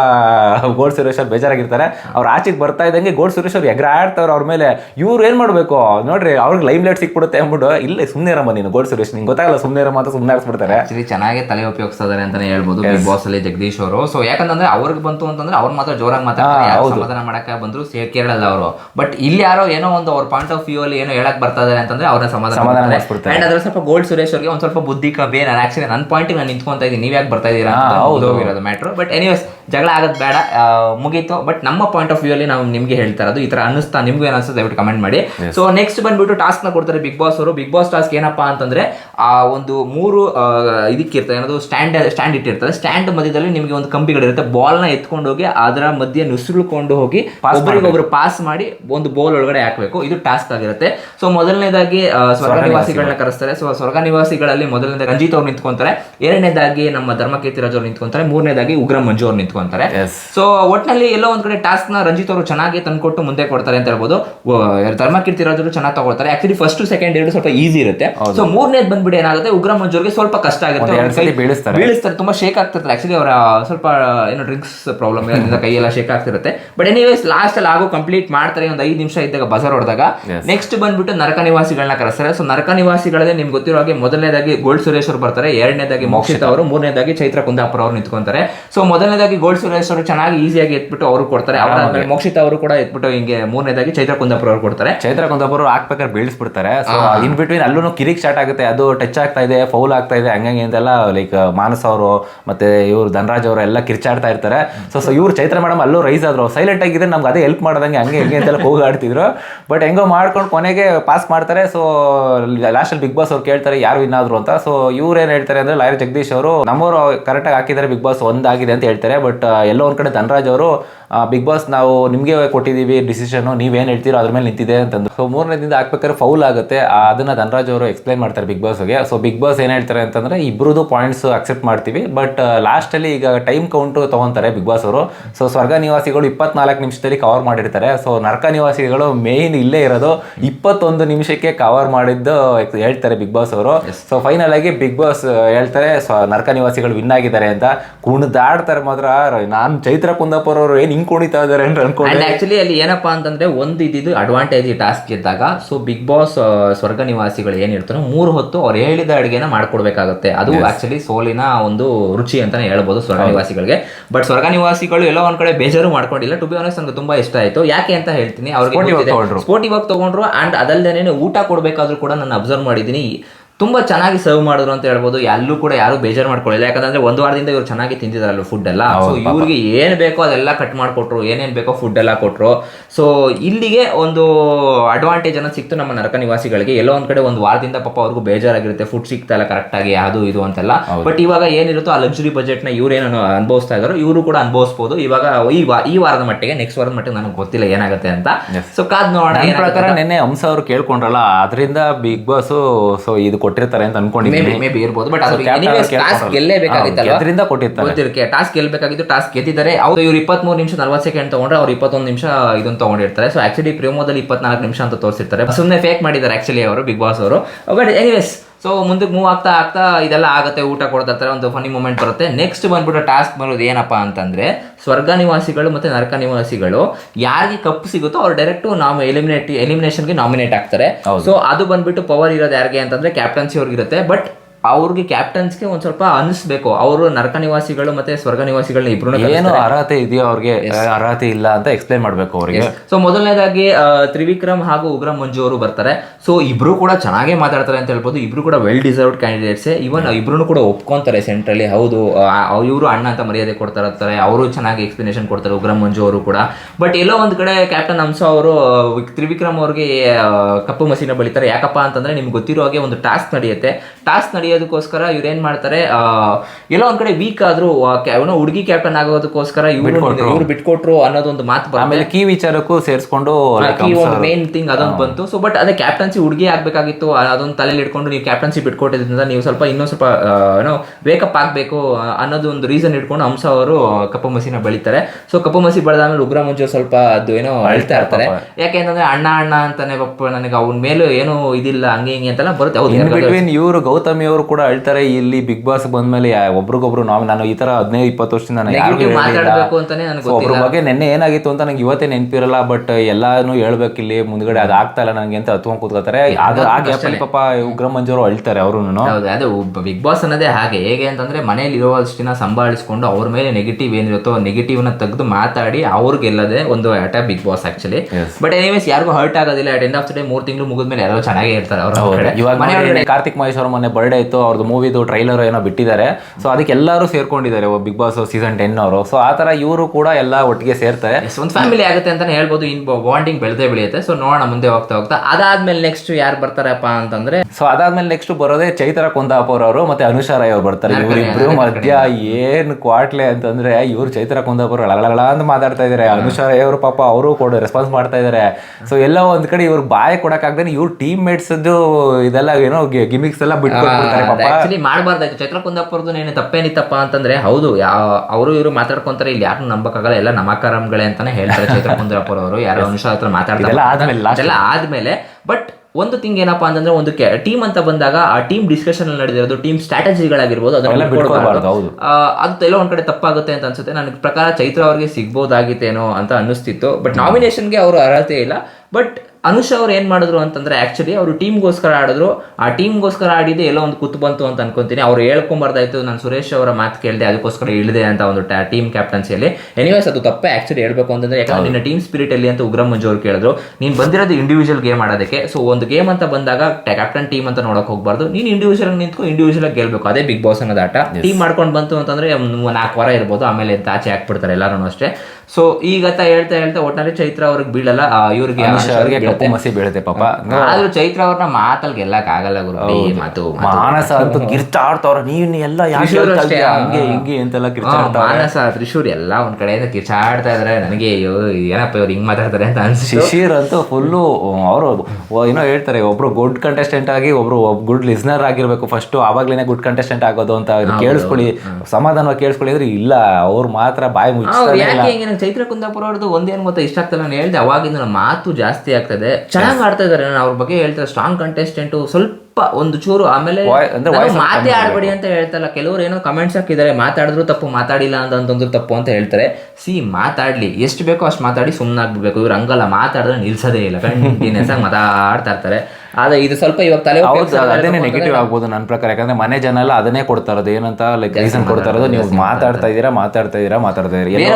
ಗೋಡ್ ಸುರೇಶ್ ಅವ್ರು ಬೇಜಾರಾಗಿರ್ತಾರೆ. ಅವ್ರ ಆಚೆಗೆ ಬರ್ತಾ ಇದ್ದಂಗೆ ಗೋಡ್ ಸುರೇಶ್ ಅವ್ರು ಎಗ್ರಾಡ್ತಾವ್ರು ಅವ್ರ ಮೇಲೆ ಇವ್ರು ಏನ್ ಮಾಡ್ಬೇಕು? ನೋಡ್ರಿ ಅವ್ರಿಗೆ ಲೈಮ್ ಲೈಟ್ ಸಿಕ್ಬಿಡುತ್ತೆ ಅಂದ್ಬಿಟ್ಟು ಇಲ್ಲ ಸುಮ್ಮನೆ ಇರಮ್ಮ ನೀನು ಗೋಡ್ ಸುರೇಶ್ ನಿಂಗೆ ಗೊತ್ತಾಗಲ್ಲ ಸುಮ್ನೆ ಇರಮ್ಮ ಅಂತ ಸುಮ್ನೆ ಹಾಕ್ಸ್ಬಿಡ್ತಾರೆ ಚೆನ್ನಾಗಿ ತಲೆ ಉಪಯೋಗಿಸ್ತಾರೆ ಅಂತಾನೆ ಹೇಳ್ಬೋದು ಬಿಗ್ ಬಾಸ್ ಅಲ್ಲಿ ಜಗದೀಶ್ ಅವರು. ಸೊ ಯಾಕಂತಂದ್ರೆ ಅವ್ರಿಗೆ ಬಂತು ಅಂತಂದ್ರೆ ಅವ್ರು ಮಾತ್ರ ಜೋರಾಗಿ ಮಾತಾಡ್ತಾರೆ. ಯಾರು ಸಮಾಧಾನ ಮಾಡಕ್ಕೆ ಬಂದ್ರು ಕೇರಳದ ಅವರು. ಬಟ್ ಇಲ್ಲಿ ಯಾರೋ ಏನೋ ಒಂದು ಅವ್ರ ಪಾಯಿಂಟ್ ಆಫ್ ವ್ಯೂ ಅಲ್ಲಿ ಏನೋ ಹೇಳಕ್ ಬರ್ತಾ ಇದಾರೆ ಅಂತಂದ್ರೆ ಅವ್ರನ್ನ ಸಮಾಧಾನ ಮಾಡ್ತಾರೆ. And ಅದ್ರ ಸ್ವಲ್ಪ ಗೋಲ್ಡ್ ಸುರೇಶ್ ಅವ್ರಿಗೆ ಒಂದ್ ಸ್ವಲ್ಪ ಬುದ್ಧಿ ಕಮ್ಮಿ ನಾನು ಆಕ್ಚುಲಿ ನನ್ನ ಪಾಯಿಂಟ್ ನಾನು ನಿಂತ್ಕೊಂತ ಇದ್ದೀನಿ ನೀವ್ ಯಾಕೆ ಬರ್ತಾ ಇದೀರಾ ಹೌದು. ಮ್ಯಾಟ್ರು ಬಟ್ ಎನಿವೇಸ್ ಜಗಳ ಆಗೋದು ಬೇಡ ಮುಗೀತು. ಬಟ್ ನಮ್ಮ ಪಾಯಿಂಟ್ ಆಫ್ ವ್ಯೂ ಅಲ್ಲಿ ನಾವು ನಿಮಗೆ ಹೇಳ್ತಾ ಇರೋದು ಈ ತರ ಅನಿಸ್ತಾ ನಿಮ್ಗೂ ಏನು ಅನ್ಸುತ್ತೆ ದಯವಿಟ್ಟು ಕಮೆಂಟ್ ಮಾಡಿ. ಸೊ ನೆಕ್ಸ್ಟ್ ಬಂದ್ಬಿಟ್ಟು ಟಾಸ್ಕ್ನ ಕೊಡ್ತಾರೆ ಬಿಗ್ ಬಾಸ್ ಅವರು. ಬಿಗ್ ಬಾಸ್ ಟಾಸ್ಕ್ ಏನಪ್ಪಾ ಅಂತಂದ್ರೆ ಆ ಒಂದು ಮೂರು ಇದಕ್ಕಿರ್ತದೆ ಏನದು ಸ್ಟ್ಯಾಂಡ್ ಸ್ಟ್ಯಾಂಡ್ ಇಟ್ಟಿರ್ತಾರೆ ಸ್ಟ್ಯಾಂಡ್ ಮಧ್ಯದಲ್ಲಿ ನಿಮಗೆ ಒಂದು ಕಂಬಿಗಳಿರುತ್ತೆ. ಬಾಲ್ನ ಎತ್ಕೊಂಡು ಹೋಗಿ ಅದರ ಮಧ್ಯೆ ನುಸುಳ್ಕೊಂಡು ಹೋಗಿ ಒಬ್ಬರಿಗೊಬ್ರು ಪಾಸ್ ಮಾಡಿ ಒಂದು ಬಾಲ್ ಒಳಗಡೆ ಹಾಕಬೇಕು. ಇದು ಟಾಸ್ಕ್ ಆಗಿರುತ್ತೆ. ಸೊ ಮೊದಲನೇದಾಗಿ ಸ್ವರ್ಗ ನಿವಾಸಿಗಳನ್ನ ಕರೆಸ್ತಾರೆ. ಸೊ ಸ್ವರ್ಗ ನಿವಾಸಿಗಳಲ್ಲಿ ಮೊದಲನೇದಾಗಿ ರಂಜಿತ್ ಅವ್ರು ನಿಂತ್ಕೊಂತಾರೆ. ಎರಡನೇದಾಗಿ ನಮ್ಮ ಧರ್ಮಕೀರ್ತಿ ರಾಜ್ ಅವ್ರು ನಿಂತ್ಕೊಂತಾರೆ. ಮೂರನೇದಾಗಿ ಉಗ್ರ ಮಂಜು ಅವ್ರು ನಿಂತ್ಕೊಂತಾರೆ. ಎಸ್ ಸೊ ಒಟ್ನಲ್ಲಿ ಎಲ್ಲೋ ಒಂದ್ ಕಡೆ ಟಾಸ್ಕ್ನ ರಂಜಿತ್ ಅವರು ಚೆನ್ನಾಗಿ ತಂದ್ಕೊಟ್ಟು ಮುಂದೆ ಕೊಡ್ತಾರೆ ಅಂತ ಹೇಳ್ಬೋದು. ವ- ಧರ್ಮಕೀರ್ತಿ ರಾಜರು ಚೆನ್ನಾಗಿ ತಗೊಳ್ತಾರೆ. ಆಕ್ಚುಲಿ ಫಸ್ಟ್ ಸೆಕೆಂಡ್ ಎರಡು ಸ್ವಲ್ಪ ಈಸಿ ಇರುತ್ತೆ. ಸೊ ಮೂರನೇದು ಬಂದ್ಬಿಟ್ಟು ಏನಾಗುತ್ತೆ ಉಗ್ರ ಮಂಜೂರ್ಗೆ ಸ್ವಲ್ಪ ಕಷ್ಟ ಆಗುತ್ತೆ. ಬೀಳಿಸ್ತಾರೆ. ತುಂಬಾ ಶೇಕ್ ಆಗ್ತಿರ್ತಾರೆ ಆಕ್ಚುಲಿ ಅವರ ಸ್ವಲ್ಪ ಏನೋ ಡ್ರಿಂಕ್ಸ್ ಪ್ರಾಬ್ಲಮ್ ಇರೋದ್ರಿಂದ ಕೈ ಎಲ್ಲ ಶೇಕ್ ಆಗ್ತಿರುತ್ತೆ. ಬಟ್ ಎನಿವೇಸ್ ಲಾಸ್ಟ್ ಅಲ್ಲಿ ಆಗೋ ಕಂಪ್ಲೀಟ್ ಮಾಡ್ತಾರೆ. ಒಂದು ಐದು ನಿಮಿಷ ಇದ್ದಾಗ ಬಜಾರ್ ಹೊಡೆದಾಗ. ನೆಕ್ಸ್ಟ್ ಬಂದ್ಬಿಟ್ಟು ನರಕ ನಿವಾಸಿಗಳನ್ನ ಕರೆಸ್ತಾರೆ. ಸೊ ನರಕ ನಿವಾಸಿಗಳಲ್ಲೇ ನಿಮ್ಗೆ ಗೊತ್ತಿರೋ ಹಾಗೆ ಮೊದಲನೇದಾಗಿ ಗೋಲ್ಡ್ ಸುರೇಶ್ ಅವರು ಬರ್ತಾರೆ. ಎರಡನೇದಾಗಿ ಮೋಕ್ಷಿತ ಅವರು ಮೂರನೇದಾಗಿ ಚೈತ್ರ ಕುಂದಾಪುರ ಅವರು ನಿಂತ್ಕೊಂತಾರೆ. ಸೊ ಮೊದಲನೇದಾಗಿ ಗೋಲ್ಡ್ ಸುರೇಶ್ ಅವರು ಚೆನ್ನಾಗಿ ಈಸಿಯಾಗಿ ಎತ್ಬಿಟ್ಟು ಅವರು ಕೊಡ್ತಾರೆ. ಅವರ ಮೋಕ್ಷಿತ ಅವರು ಕೂಡ ಎತ್ಬಿಟ್ಟು ಹಿಂಗೆ ಮೂರನೇದಾಗಿ ಚೈತ್ರ ಕುಂದಾಪುರ ಅವರು ಕೊಡ್ತಾರೆ. ಚೈತ್ರ ಕುಂದಾಪುರ ಹಾಕ್ಬೇಕಾದ್ರೆ ಬೀಳಿಸ್ಬಿಡ್ತಾರೆ. ಸೊ ಇನ್ ಬಿಟ್ವೀನ್ ಅಲ್ಲೂ ಕಿರಿಕ್ ಸ್ಟಾರ್ಟ್ ಆಗುತ್ತೆ. ಅದು ಟಚ್ ಆಗ್ತಾ ಇದೆ ಫೌಲ್ ಆಗ್ತಾ ಇದೆ ಹಂಗಂಗೆ ಅಂತೆಲ್ಲ ಲೈಕ್ ಮಾನಸ್ ಅವರು ಮತ್ತೆ ಇವರು ಧನರಾಜ್ ಅವರು ಎಲ್ಲ ಕಿರ್ಚಾಡ್ತಾ ಇರ್ತಾರೆ. ಸೊ ಸೊ ಇವ್ರು ಚೈತ್ರ ಮೇಡಮ್ ಅಲ್ಲೂ ರೈಸ್ ಆದ್ರು. ಸೈಲೆಂಟ್ ಆಗಿದ್ರೆ ನಮ್ಗೆ ಅದೇ ಹೆಲ್ಪ್ ಮಾಡೋದಂಗೆ ಹಂಗೆ ಹಿಂಗೆ ಅಂತೆಲ್ಲ ಹೋಗಾಡ್ತಿದ್ರು ಬಟ್ ಹೆಂಗೋ ಮಾಡ್ಕೊಂಡು ಕೊನೆಗೆ ಪಾಸ್ ಮಾಡ್ತಾರೆ. ಸೊ ಲಾಸ್ಟಲ್ಲಿ ಬಿಗ್ ಬಾಸ್ ಅವ್ರು ಕೇಳ್ತಾರೆ ಯಾರು ವಿನ್ ಆದ್ರು ಅಂತ. ಸೊ ಇವ್ರು ಏನ್ ಹೇಳ್ತಾರೆ ಅಂದ್ರೆ ಲಾಯರ್ ಜಗದೀಶ್ ಅವರು ನಮ್ಮವರು ಕರೆಕ್ಟಾಗಿ ಹಾಕಿದ್ದಾರೆ ಬಿಗ್ ಬಾಸ್ ಒಂದಾಗಿದೆ ಅಂತ ಹೇಳ್ತಾರೆ. ಬಟ್ ಎಲ್ಲೋ ಒಂದ್ ಕಡೆ ಧನರಾಜ್ ಅವರು ಬಿಗ್ ಬಾಸ್ ನಾವು ನಿಮಗೆ ಕೊಟ್ಟಿದ್ದೀವಿ ಡಿಸಿಷನು ನೀವೇನು ಹೇಳ್ತೀರೋ ಅದ್ರ ಮೇಲೆ ನಿಂತಿದೆ ಅಂತಂದು. ಸೊ ಮೂರನೇ ದಿನ ಹಾಕ್ಬೇಕಾದ್ರೆ ಫೌಲ್ ಆಗುತ್ತೆ. ಅದನ್ನು ಅದನ್ನ ಧನರಾಜ್ ಅವರು ಎಕ್ಸ್ಪ್ಲೈನ್ ಮಾಡ್ತಾರೆ ಬಿಗ್ ಬಾಸ್ಗೆ ಸೊ ಬಿಗ್ ಬಾಸ್ ಏನು ಹೇಳ್ತಾರೆ ಅಂತಂದರೆ ಇಬ್ಬರದು ಪಾಯಿಂಟ್ಸ್ ಅಕ್ಸೆಪ್ಟ್ ಮಾಡ್ತೀವಿ. ಬಟ್ ಲಾಸ್ಟಲ್ಲಿ ಈಗ ಟೈಮ್ ಕೌಂಟು ತೊಗೊತಾರೆ ಬಿಗ್ ಬಾಸ್ ಅವರು. ಸೊ ಸ್ವರ್ಗ ನಿವಾಸಿಗಳು ಇಪ್ಪತ್ನಾಲ್ಕು ನಿಮಿಷದಲ್ಲಿ ಕವರ್ ಮಾಡಿರ್ತಾರೆ. ಸೊ ನರಕ ನಿವಾಸಿಗಳು ಮೇಯ್ನ್ ಇಲ್ಲೇ ಇರೋದು. ಇಪ್ಪತ್ತೊಂದು ನಿಮಿಷಕ್ಕೆ ಕವರ್ ಮಾಡಿದ್ದು ಹೇಳ್ತಾರೆ ಬಿಗ್ ಬಾಸ್ ಅವರು. ಸೊ ಫೈನಲ್ ಆಗಿ ಬಿಗ್ ಬಾಸ್ ಹೇಳ್ತಾರೆ ಸೊ ನರಕ ನಿವಾಸಿಗಳು ವಿನ್ ಆಗಿದ್ದಾರೆ ಅಂತ. ಕುಣಿದಾಡ್ತಾರೆ ಮಾತ್ರ. ನಾನು ಚೈತ್ರ ಕುಂದಾಪುರ ಅವರು ಏನ್ ಹಿಂಗ್ ಕುಣಿತಾ ಇದಾರೆ ಅಂತ ಅನ್ಕೊಂಡೆ. ಅಂಡ್ ಆಕ್ಚುಲಿ ಅಲ್ಲಿ ಏನಪ್ಪಾ ಅಂತಂದ್ರೆ ಒಂದು ಇದ್ದಿದ್ದು ಅಡ್ವಾಂಟೇಜ್ ಟಾಸ್ಕ್ ಇದ್ದಾಗ ಸೊ ಬಿಗ್ ಬಾಸ್ ಸ್ವರ್ಗ ನಿವಾಸಿಗಳು ಏನಿರ್ತಾರೋ ಮೂರು ಹೊತ್ತು ಅವ್ರು ಹೇಳಿದ ಅಡುಗೆನ ಮಾಡ್ಕೊಡ್ಬೇಕಾಗುತ್ತೆ. ಅದು ಆಕ್ಚುಲಿ ಸೋಲಿನ ಒಂದು ರುಚಿ ಅಂತಾನೆ ಹೇಳ್ಬೋದು ಸ್ವರ್ಗ ನಿವಾಸಿಗಳಿಗೆ. ಬಟ್ ಸ್ವರ್ಗ ನಿವಾಸಿಗಳು ಎಲ್ಲೋ ಒಂದ್ ಕಡೆ ಬೇಜಾರು ಮಾಡ್ಕೊಂಡಿಲ್ಲ. ಟು ಬಿ ಆನೆಸ್ಟ್ ನನಗೆ ತುಂಬಾ ಇಷ್ಟ ಆಯ್ತು. ಯಾಕೆ ಅಂತ ಹೇಳ್ತೀನಿ Sportive ಆಗಿ ಅವ್ರಿಗೆ ತಗೊಂಡ್ರು. ತಗೊಂಡ್ರು ಅಂಡ್ ಅದಲ್ದೇನೆ ಊಟ ಕೊಡ್ಬೇಕಾದ್ರೂ ಕೂಡ ನಾನು ಅಬ್ಸರ್ವ್ ಮಾಡಿದ್ದೀನಿ. ತುಂಬಾ ಚೆನ್ನಾಗಿ ಸರ್ವ್ ಮಾಡಿದ್ರು ಅಂತ ಹೇಳ್ಬೋದು. ಎಲ್ಲೂ ಕೂಡ ಯಾರು ಬೇಜಾರು ಮಾಡ್ಕೊಳ್ಳಿಲ್ಲ. ಯಾಕಂದ್ರೆ ಒಂದು ವಾರದಿಂದ ಇವ್ರು ಚೆನ್ನಾಗಿ ತಿಂತಿದಾರಲ್ಲ ಫುಡ್ ಎಲ್ಲ. ಸೊ ಇವ್ರಿಗೆ ಏನ್ ಬೇಕೋ ಅದೆಲ್ಲ ಕಟ್ ಮಾಡಿಕೊಟ್ರು ಏನೇನ್ ಬೇಕೋ ಫುಡ್ ಎಲ್ಲ ಕೊಟ್ರು. ಸೊ ಇಲ್ಲಿಗೆ ಒಂದು ಅಡ್ವಾಂಟೇಜ್ ಅನ್ನೋದು ಸಿಕ್ತು ನಮ್ಮ ನರಕ ನಿವಾಸಿಗಳಿಗೆ. ಎಲ್ಲೋ ಒಂದ್ ಕಡೆ ಒಂದು ವಾರದಿಂದ ಪಾಪ ಅವ್ರಿಗೂ ಬೇಜಾರಾಗಿರುತ್ತೆ. ಫುಡ್ ಸಿಗ್ತಾ ಇಲ್ಲ ಕರೆಕ್ಟ್ ಆಗಿ ಅದು ಇದು ಅಂತೆಲ್ಲ. ಬಟ್ ಇವಾಗ ಏನಿರುತ್ತೋ ಆ ಲಕ್ಸುರಿ ಬಜೆಟ್ನ ಇವ್ರೇನು ಅನುಭವಿಸ್ತಾ ಇದ್ದಾರೋ ಇವರು ಕೂಡ ಅನುಭವಿಸಬಹುದು ಇವಾಗ ಈ ವಾ- ಈ ವಾರದ ಮಟ್ಟಿಗೆ ನೆಕ್ಸ್ಟ್ ವಾರದ ಮಟ್ಟಿಗೆ ನನಗೆ ಗೊತ್ತಿಲ್ಲ ಏನಾಗುತ್ತೆ ಅಂತ. ಸೊ ಕಾದ್ ನೋಡೋಣ ಪ್ರಕಾರ ನಿನ್ನೆ ಹಂಸ ಅವ್ರು ಕೇಳ್ಕೊಂಡ್ರಲ್ಲ ಅದರಿಂದ ಬಿಗ್ ಬಾಸ್ ಸೊ ಇದು ಕೊಟ್ಟಿರ್ತಾರೆ ಅಂತ ಅನ್ಕೊಂಡಿದ್ದೀನಿ ಮೇಬಿ ಮೇ ಬಿ ಇರ್ಬೋದು ಬಟ್ ಅದು ಟಾಸ್ಕ್. ಗೆಲ್ಲೇಬೇಕಾಗಿತ್ತಲ್ಲ ಹೌದು, ಕೊಟ್ಟಿರ್ತಾರೆ. ಗೊತ್ತಿರಕ್ಕೆ ಟಾಸ್ಕ್ ಗೆಲ್ಬೇಕಾಗಿತ್ತು ಟಾಸ್ಕ್ ಗೆದ್ದಿದ್ದಾರೆ. ಅವ್ರು ಇವ್ರು ಇಪ್ಪತ್ಮೂರು ನಿಮಿಷ ನಲ್ವತ್ತು ಸೆಕೆಂಡ್ ತಗೊಂಡ್ರೆ ಅವ್ರು ಇಪ್ಪತ್ತೊಂದು ನಿಮಿಷ ಇದನ್ನ ತಗೊಂಡಿರ್ತಾರೆ. ಸೊ ಆಕ್ಚುಲಿ ಪ್ರಿಯೋಮೋದಲ್ಲಿ ಇಪ್ಪತ್ನಾಲ್ಕು ನಿಮಿಷ ಅಂತ ತೋರಿಸಿರ್ತಾರೆ. ಸುಮ್ಮನೆ ಫೇಕ್ ಮಾಡಿದ್ದಾರೆ ಆಕ್ಚುಲಿ ಅವರು ಬಿಗ್ ಬಾಸ್ ಅವರು. ಬಟ್ ಎನಿವೇಸ್ ಸೊ ಮುಂದಕ್ಕೆ ಮೂವ್ ಆಗ್ತಾ ಆಗ್ತಾ ಇದೆಲ್ಲ ಆಗುತ್ತೆ ಊಟ ಕೊಡ್ತಾ ಇರ್ತಾರೆ ಒಂದು ಫನಿ ಮೂಮೆಂಟ್ ಬರುತ್ತೆ. ನೆಕ್ಸ್ಟ್ ಬಂದ್ಬಿಟ್ಟು ಟಾಸ್ಕ್ ಬರೋದು ಏನಪ್ಪ ಅಂತಂದ್ರೆ ಸ್ವರ್ಗ ನಿವಾಸಿಗಳು ಮತ್ತೆ ನರಕ ನಿವಾಸಿಗಳು ಯಾರಿಗೆ ಕಪ್ ಸಿಗುತ್ತೋ ಅವ್ರು ಡೈರೆಕ್ಟು ನಾವು ಎಲಿಮಿನೇಟ್ ಎಲಿಮಿನೇಷನ್ಗೆ ನಾಮಿನೇಟ್ ಆಗ್ತಾರೆ. ಸೊ ಅದು ಬಂದ್ಬಿಟ್ಟು ಪವರ್ ಇರೋದು ಯಾರಿಗೆ ಅಂತಂದ್ರೆ ಕ್ಯಾಪ್ಟನ್ಸಿ ಅವ್ರಿಗಿರುತ್ತೆ. ಬಟ್ ಅವ್ರಿಗೆ ಕ್ಯಾಪ್ಟನ್ಸ್ಗೆ ಒಂದ್ ಸ್ವಲ್ಪ ಅನಿಸ್ಬೇಕು ಅವರು ನರಕ ನಿವಾಸಿಗಳು ಮತ್ತೆ ಸ್ವರ್ಗ ನಿವಾಸಿಗಳನ್ನ ಇಬ್ರು ಏನು ಅರ್ಹತೆ ಇದೆಯೋ ಅವ್ರಿಗೆ ಅರ್ಹತೆ ಇಲ್ಲ ಅಂತ ಎಕ್ಸ್ಪ್ಲೈನ್ ಮಾಡ್ಬೇಕು ಅವ್ರಿಗೆ. ಸೊ ಮೊದಲನೇದಾಗಿ ತ್ರಿವಿಕ್ರಮ್ ಹಾಗೂ ಉಗ್ರಂ ಮಂಜು ಅವರು ಬರ್ತಾರೆ. ಸೊ ಇಬ್ರು ಕೂಡ ಚೆನ್ನಾಗೇ ಮಾತಾಡ್ತಾರೆ ಅಂತ ಹೇಳ್ಬೋದು. ಇಬ್ರು ಕೂಡ ವೆಲ್ ಡಿಸರ್ವ್ಡ್ ಕ್ಯಾಂಡಿಡೇಟ್ಸ್ ಇವನ್ ಇಬ್ರು ಕೂಡ ಒಪ್ಕೊಂತಾರೆ ಸೆಂಟ್ರಲ್ಲಿ ಹೌದು ಇವರು ಅಣ್ಣ ಅಂತ ಮರ್ಯಾದೆ ಕೊಡ್ತಾ ಇರ್ತಾರೆ ಅವರು ಚೆನ್ನಾಗಿ ಎಕ್ಸ್ಪ್ಲನೇಷನ್ ಕೊಡ್ತಾರೆ ಉಗ್ರಂ ಮಂಜು ಅವರು ಕೂಡ. ಬಟ್ ಎಲ್ಲೋ ಒಂದ್ ಕಡೆ ಕ್ಯಾಪ್ಟನ್ ಹಂಸ ಅವರು ತ್ರಿವಿಕ್ರಮ್ ಅವ್ರಿಗೆ ಕಪ್ಪು ಮಸೀನ ಬಳಿತಾರೆ. ಯಾಕಪ್ಪ ಅಂತಂದ್ರೆ ನಿಮ್ಗೆ ಗೊತ್ತಿರೋ ಹಾಗೆ ಒಂದು ಟಾಸ್ಕ್ ನಡೆಯುತ್ತೆ. ಟಾಸ್ಕ್ ನಡೆಯೋದಕ್ಕೋಸ್ಕರ ಇವ್ರು ಏನ್ ಮಾಡ್ತಾರೆ ಎಲ್ಲೋ ಒಂದ್ ಕಡೆ ವೀಕ್ ಆದ್ರೂ ಏನೋ ಹುಡುಗಿ ಕ್ಯಾಪ್ಟನ್ ಆಗೋದಕ್ಕೋಸ್ಕರ ಇವ್ರು ಇವ್ರು ಬಿಟ್ಕೊಟ್ರು ಅನ್ನೋದೊಂದು ಮಾತು ಆಮೇಲೆ ಕೀ ವಿಚಾರಕ್ಕೂ ಸೇರಿಸ್ಕೊಂಡು ಕೀ ಒಂದು ಮೇನ್ ಥಿಂಗ್ ಅದೊಂದು ಬಂತು. ಸೊ ಬಟ್ ಅದೇ ಕ್ಯಾಪ್ಟನ್ಸಿ ಹುಡುಗಿ ಆಗ್ಬೇಕಾಗಿತ್ತು ಅದೊಂದು ತಲೆಯಲ್ಲಿ ಇಟ್ಕೊಂಡು ನೀವು ಕ್ಯಾಪ್ಟನ್ಸಿ ಬಿಟ್ಕೊಟ್ಟಿದ್ರಿಂದ ನೀವು ಸ್ವಲ್ಪ ಇನ್ನೊಂದು ಸ್ವಲ್ಪ ಏನೋ ವೇಕಪ್ ಆಗಬೇಕು ಅನ್ನೋದು ಒಂದು ರೀಸನ್ ಇಟ್ಕೊಂಡು ಹಂಸ ಅವರು ಕಪ್ಪು ಮಸಿನ ಬೆಳಿತಾರೆ. ಸೊ ಕಪ್ಪು ಮಸಿ ಬೆಳೆದಾದ್ಮೇಲೆ ಉಗ್ರ ಮುಂಜು ಸ್ವಲ್ಪ ಅದು ಏನೋ ಅಳ್ತಾ ಇರ್ತಾರೆ ಯಾಕೆಂತಂದ್ರೆ ಅಣ್ಣ ಅಣ್ಣ ಅಂತಾನೆ ಪಪ್ಪ ನನಗೆ ಅವನ ಮೇಲೆ ಏನೋ ಇದಿಲ್ಲ ಹಂಗೆ ಹಿಂಗೆ ಅಂತೆಲ್ಲ ಬರುತ್ತೆ. ಇವರು ಗೌತಮಿ ಅವರು ಕೂಡ ಹೇಳ್ತಾರೆ ಇಲ್ಲಿ ಬಿಗ್ ಬಾಸ್ ಬಂದ್ಮೇಲೆ ಒಬ್ರಿಗೊಬ್ರು ನಾವು ನಾನು ಈ ತರ ಹದಿನೈದು ಇಪ್ಪತ್ತು ವರ್ಷದಿಂದ ನಾನು ಯಾರಿಗೂ ಹೇಳಿಲ್ಲ ಒಬ್ರ ಬಗ್ಗೆ ನೆನ್ನೆ ಏನಾಗಿತ್ತು ಅಂತ ನಂಗೆ ಇವತ್ತೇ ನೆನಪಿರಲ್ಲ ಬಟ್ ಎಲ್ಲಾನು ಹೇಳ್ಬೇಕು ಇಲ್ಲಿ ಮುಂದ್ಗಡೆ ಅದು ಆಗ್ತಾ ಇಲ್ಲ ನನಗೆ ಅಂತ ಹತ್ಕೊಂಡ್ ಕೂತ್ಕೋತಾರೆ ಆ ಪಾಪ ಉಗ್ರ ಮಂಜೂರು ಅಳ್ತಾರೆ ಅವರು ಹೌದು ಅದೇ ಬಿಗ್ ಬಾಸ್ ಅನ್ನೋದೇ ಹಾಗೆ. ಹೇಗೆ ಅಂತಂದ್ರೆ ಮನೇಲಿ ಇರುವಷ್ಟಿನ ಸಂಭಾಳಿಸ್ಕೊಂಡು ಅವ್ರ ಮೇಲೆ ನೆಗೆಟಿವ್ ಏನಿರುತ್ತೋ ನೆಗೆಟಿವ್ನ ತೆಗೆದು ಮಾತಾಡಿ ಅವ್ರಿಗೆಲ್ಲದೆ ಒಂದು ಆಟ big boss actually but anyways ಯಾರಿಗೂ ಹರ್ಟ್ ಆಗೋದಿಲ್ಲ. At end of the day ಮೂರ್ ತಿಂಗಳು ಮುಗಿದ್ಮೇಲೆ ಎಲ್ಲರೂ ಚೆನ್ನಾಗೇ ಇರ್ತಾರೆ ಅವ್ರ ಕಡೆ. ಇವಾಗ ಮನೆ ಕಾರ್ತಿಕ್ ಮಹೇಶ್ ಮನೆ ಮೊನ್ನೆ ಬರ್ಡೇ ಇತ್ತು ಅವ್ರದ್ದು ಮೂವಿದು ಟ್ರೈಲರ್ ಏನೋ ಬಿಟ್ಟಿದ್ದಾರೆ. ಸೊ ಅದಕ್ಕೆ ಎಲ್ಲರೂ ಸೇರ್ಕೊಂಡಿದ್ದಾರೆ ಬಿಗ್ ಬಾಸ್ ಸೀಸನ್ ಟೆನ್ ಅವರು. ಸೊ ಆ ತರ ಇವರು ಕೂಡ ಎಲ್ಲ ಒಟ್ಟಿಗೆ ಸೇರ್ತಾರೆ. ಒಂದು ಫ್ಯಾಮಿಲಿ ಆಗುತ್ತೆ ಅಂತಾನೆ ಹೇಳ್ಬೋದು. ಇನ್ ಬಾಂಡಿಂಗ್ ಬೆಳೆದೇ ಬೆಳೆಯುತ್ತೆ. ಸೊ ನೋಡೋಣ ಮುಂದೆ ಹೋಗ್ತಾ ಹೋಗ್ತಾ. ಅದಾದ್ಮೇಲೆ ನೆಕ್ಸ್ಟ್ ಯಾರು ಬರ್ತಾರಪ್ಪ ಅಂತಂದ್ರೆ ಸೊ ಅದಾದ್ಮೇಲೆ ನೆಕ್ಸ್ಟ್ ಬರೋದೇ ಚೈತ್ರ ಕುಂದಾಪುರ ಅವರು ಮತ್ತೆ ಅನುಷಾ ರಾಯ್ ಅವ್ರು ಬರ್ತಾರೆ ಇವರಿಬ್ರು. ಮಧ್ಯ ಏನ್ ಕ್ವಾಟ್ಲೆ ಅಂತಂದ್ರೆ ಇವ್ರು ಚೈತ್ರ ಕುಂದಾಪುರ ಲಳಲಳ ಅಂತ ಮಾತಾಡ್ತಾ ಇದಾರೆ. ಅನುಷಾ ರಾಯ್ ಅವರು ಪಾಪ ಅವರು ಕೂಡ ರೆಸ್ಪಾನ್ಸ್ ಮಾಡ್ತಾ ಇದಾರೆ. ಸೊ ಎಲ್ಲ ಒಂದ್ ಕಡೆ ಇವ್ರು ಬಾಯ್ ಕೊಡಕ್ಕಾಗ್ದೇನೆ ಇವ್ರು ಟೀಮ್ ಮೇಟ್ಸ್ ಇದೆಲ್ಲ ಏನೋ ಗಿಮಿಕ್ಸ್ ಎಲ್ಲ ಪಾಪ ಆಕ್ಚುಲಿ ಮಾಡಬಾರ್ದಾಯ್ತು ಚೈತ್ರ ಕುಂದಾಪುರದ್ದು ಏನು ತಪ್ಪೇನಿತ್ತಪ್ಪ ಅಂತಂದ್ರೆ ಹೌದು ಅವರು ಇವರು ಮಾತಾಡ್ಕೊಂತಾರೆ ಇಲ್ಲಿ ಯಾರು ನಂಬಕ್ಕಾಗಲ್ಲ ಎಲ್ಲ ನಮಕಾರಂಗಳೇ ಅಂತಾನೆ ಹೇಳ್ತಾರೆ ಚೈತ್ರ ಕುಂದಾಪುರ ಅವರು ಯಾರೋ ಅನುಷಾ ಹತ್ರ ಮಾತಾಡ್ತಾರೆ. ಆದ್ಮೇಲೆ ಬಟ್ ಒಂದು ತಿಂಗ್ ಏನಪ್ಪ ಅಂತಂದ್ರೆ ಒಂದು ಟೀಮ್ ಅಂತ ಬಂದಾಗ ಆ ಟೀಮ್ ಡಿಸ್ಕಷನ್ ನಡೆದಿರೋದು ಟೀಮ್ ಸ್ಟ್ರಾಟಜಿಗಳಾಗಿರ್ಬೋದು ಅದನ್ನ ಅವೆಲ್ಲ ಬಿಟ್ಕೊಡ್ಬಾರ್ದು. ಬಿಟ್ಕೊಡ್ಬಾರ್ದು, ಹೌದು. ಆ, ಅದು ಎಲ್ಲ ಒಂದ್ ಕಡೆ ತಪ್ಪಾಗುತ್ತೆ ಅಂತ ಅನ್ಸುತ್ತೆ. ನನಗೆ ಪ್ರಕಾರ ಚೈತ್ರ ಅವ್ರಿಗೆ ಸಿಗ್ಬೋದಾಗಿತ್ತೇನೋ ಅಂತ ಅನ್ನಿಸ್ತಿತ್ತು. ಬಟ್ ನಾಮಿನೇಷನ್ಗೆ ಅವರು ಅರ್ಹತೆ ಇಲ್ಲ. ಬಟ್ ಅನುಷ್ ಅವ್ರು ಏನು ಮಾಡಿದ್ರು ಅಂತಂದ್ರೆ ಆಕ್ಚುಲಿ ಅವರು ಟೀಮ್ಗೋಸ್ಕರ ಆಡಿದ್ರು. ಆ ಟೀಮ್ಗೋಸ್ಕರ ಆಡಿದ್ದು ಎಲ್ಲೋ ಒಂದು ಕುತ್ತು ಬಂತು ಅಂತ ಅನ್ಕೊಂತೀನಿ. ಅವ್ರು ಹೇಳ್ಕೊಂಬಾರ್ದಾಯ್ತು ನಾನು ಸುರೇಶ್ ಅವರ ಮಾತು ಕೇಳಿದೆ ಅದಕ್ಕೋಸ್ಕರ ಇಳಿದೆ ಅಂತ ಒಂದು ಟೀಮ್ ಕ್ಯಾಪ್ಟನ್ಸಿಯಲ್ಲಿ. ಎನಿವೇಸ್ ಅದು ತಪ್ಪೇ ಆಕ್ಚುಲಿ ಹೇಳ್ಬೇಕು ಅಂತಂದ್ರೆ ಯಾಕಂದ್ರೆ ನಿನ್ನ ಟೀಮ್ ಸ್ಪಿರಿಟ್ ಅಲ್ಲಿ ಅಂತ ಉಗ್ರಂ ಮಂಜು ಅವ್ರು ಕೇಳಿದ್ರು. ನೀನು ಬಂದಿರೋದು ಇಂಡಿವಿಜುವಲ್ ಗೇಮ್ ಆಡೋದಕ್ಕೆ. ಸೊ ಒಂದು ಗೇಮ್ ಅಂತ ಬಂದಾಗ ಕ್ಯಾಪ್ಟನ್ ಟೀಮ್ ಅಂತ ನೋಡೋಕೆ ಹೋಗ್ಬಾರ್ದು. ನೀನು ಇಂಡಿವಿಜುವಲ್ ನಿಂತ್ಕೊ ಇಂಡಿವಿಜುವಲ್ ಆಗಿ ಗೆಲ್ಬೇಕು. ಅದೇ ಬಿಗ್ ಬಾಸ್ ಅನ್ನೋದು ಆಟ. ಟೀಮ್ ಮಾಡ್ಕೊಂಡು ಬಂತು ಅಂತಂದ್ರೆ ನಾಲ್ಕು ವಾರ ಇರ್ಬೋದು. ಆಮೇಲೆ ತಾಚೆ ಆಚೆ ಹಾಕ್ಬಿಡ್ತಾರೆ ಎಲ್ಲರೂ ಅಷ್ಟೇ. ಸೊ ಗತ ಹೇಳ್ತಾ ಹೇಳ್ತಾ ಒಟ್ಟಾರೆ ಚೈತ್ರ ಅವ್ರಿಗೆ ಬೀಳಲ್ಲ. ಇವ್ರಿಗೆ ಅವ್ರಿಗೆ ಕಪ್ಪು ಮಸಿ ಬೀಳುತ್ತೆ ಪಾಪ. ಆದ್ರೂ ಚೈತ್ರ ಅವ್ರನ್ನ ಮಾತಲ್ ಗೆಲ್ಲಕ್ ಆಗಲ್ಲ ಗುರು ಮಾತು. ಮಾನಸ ಅಂತೂ ಕಿರ್ಚಾಡ್ತವ್ರ ನೀವು ಎಲ್ಲ. ಹಂಗೆ ಹಿಂಗೆ ಅಂತೆಲ್ಲ ಮಾನಸ ತ್ರಿಶೂರ್ ಎಲ್ಲ ಒಂದ್ ಕಡೆಯಿಂದ ಕಿರ್ಚಾಡ್ತಾ ಇದಾರೆ. ನನಗೆ ಅಯ್ಯೋ, ಏನಪ್ಪ ಇವ್ರು ಹಿಂಗ್ ಮಾತಾಡ್ತಾರೆ ಅಂತ ಅನ್ಸಿ ಶಿಶಿರ್ ಅಂತೂ ಫುಲ್ಲು ಅವರು ಏನೋ ಹೇಳ್ತಾರೆ ಒಬ್ರು ಗುಡ್ ಕಂಟೆಸ್ಟೆಂಟ್ ಆಗಿ ಒಬ್ರು ಗುಡ್ ಲಿಸ್ನರ್ ಆಗಿರ್ಬೇಕು ಫಸ್ಟ್ ಆವಾಗ್ಲೇನೆ ಗುಡ್ ಕಂಟೆಸ್ಟೆಂಟ್ ಆಗೋದು ಅಂತ ಕೇಳಿಸ್ಕೊಳ್ಳಿ. ಸಮಾಧಾನವಾಗಿ ಕೇಳಿಸ್ಕೊಳ್ಳಿ. ಅಂದ್ರೆ ಇಲ್ಲ ಅವ್ರು ಮಾತ್ರ ಬಾಯಿ ಅವ್ರು ನಂಗೆ ಚೈತ್ರ ಕುಂದಾಪುರ ಅವ್ರದ್ದು ಒಂದೇನು ಗೊತ್ತಾ ಇಷ್ಟ ಆಗ್ತಲ್ಲ ನಾನು ಹೇಳಿದೆ ಅವಾಗಿಂದ ನನ್ನ ಮಾತು ಜಾಸ್ತಿ ಆಗ್ತದೆ. ಚೆನ್ನಾಗಿ ಆಡ್ತಾ ಇದಾರೆ ನಾನು ಅವ್ರ ಬಗ್ಗೆ ಹೇಳ್ತಾರೆ ಸ್ಟ್ರಾಂಗ್ ಕಂಟೆಸ್ಟೆಂಟು ಸ್ವಲ್ಪ ಒಂದು ಚೂರು ಆಮೇಲೆ ಮಾತೇ ಆಡ್ಬೇಡಿ ಅಂತ ಹೇಳ್ತಲ್ಲ ಕೆಲವರು ಏನೋ ಕಮೆಂಟ್ಸ್ ಹಾಕಿದ್ದಾರೆ ಮಾತಾಡಿದ್ರು ತಪ್ಪು ಮಾತಾಡಿಲ್ಲ ಅಂತ ಅಂತಂದ್ರು ತಪ್ಪು ಅಂತ ಹೇಳ್ತಾರೆ. ಸಿ ಮಾತಾಡ್ಲಿ. ಎಷ್ಟು ಬೇಕೋ ಅಷ್ಟು ಮಾತಾಡಿ ಸುಮ್ಮನೆ ಆಗ್ಬಿಡ್ಬೇಕು ಇವ್ರು ಹಂಗಲ್ಲ ಮಾತಾಡಿದ್ರೆ ನಿಲ್ಸೋದೇ ಇಲ್ಲ. ಕಂಟಿನ್ಯೂಸ್ ಆಗಿ ಮಾತಾಡ್ತಾ ಇರ್ತಾರೆ. ಆದ್ರೆ ಇದು ಸ್ವಲ್ಪ ಇವಾಗ ತಲೆ ಅದೇನೆ ನೆಗೆಟಿವ್ ಆಗ್ಬೋದು ನನ್ನ ಪ್ರಕಾರ. ಯಾಕಂದ್ರೆ ಮನೆ ಜನ ಎಲ್ಲ ಅದನ್ನೇ ಕೊಡ್ತಾ ಇರೋದು. ಏನಂತ ಲೈಕ್ ರೀಸನ್ ಕೊಡ್ತಾ ಇರೋದು. ನೀವು ಮಾತಾಡ್ತಾ ಇದೀರಾ ಮಾತಾಡ್ತಾ ಇದೀರಾ ಮಾತಾಡ್ತಾ ಇದ್ದೀರಾ.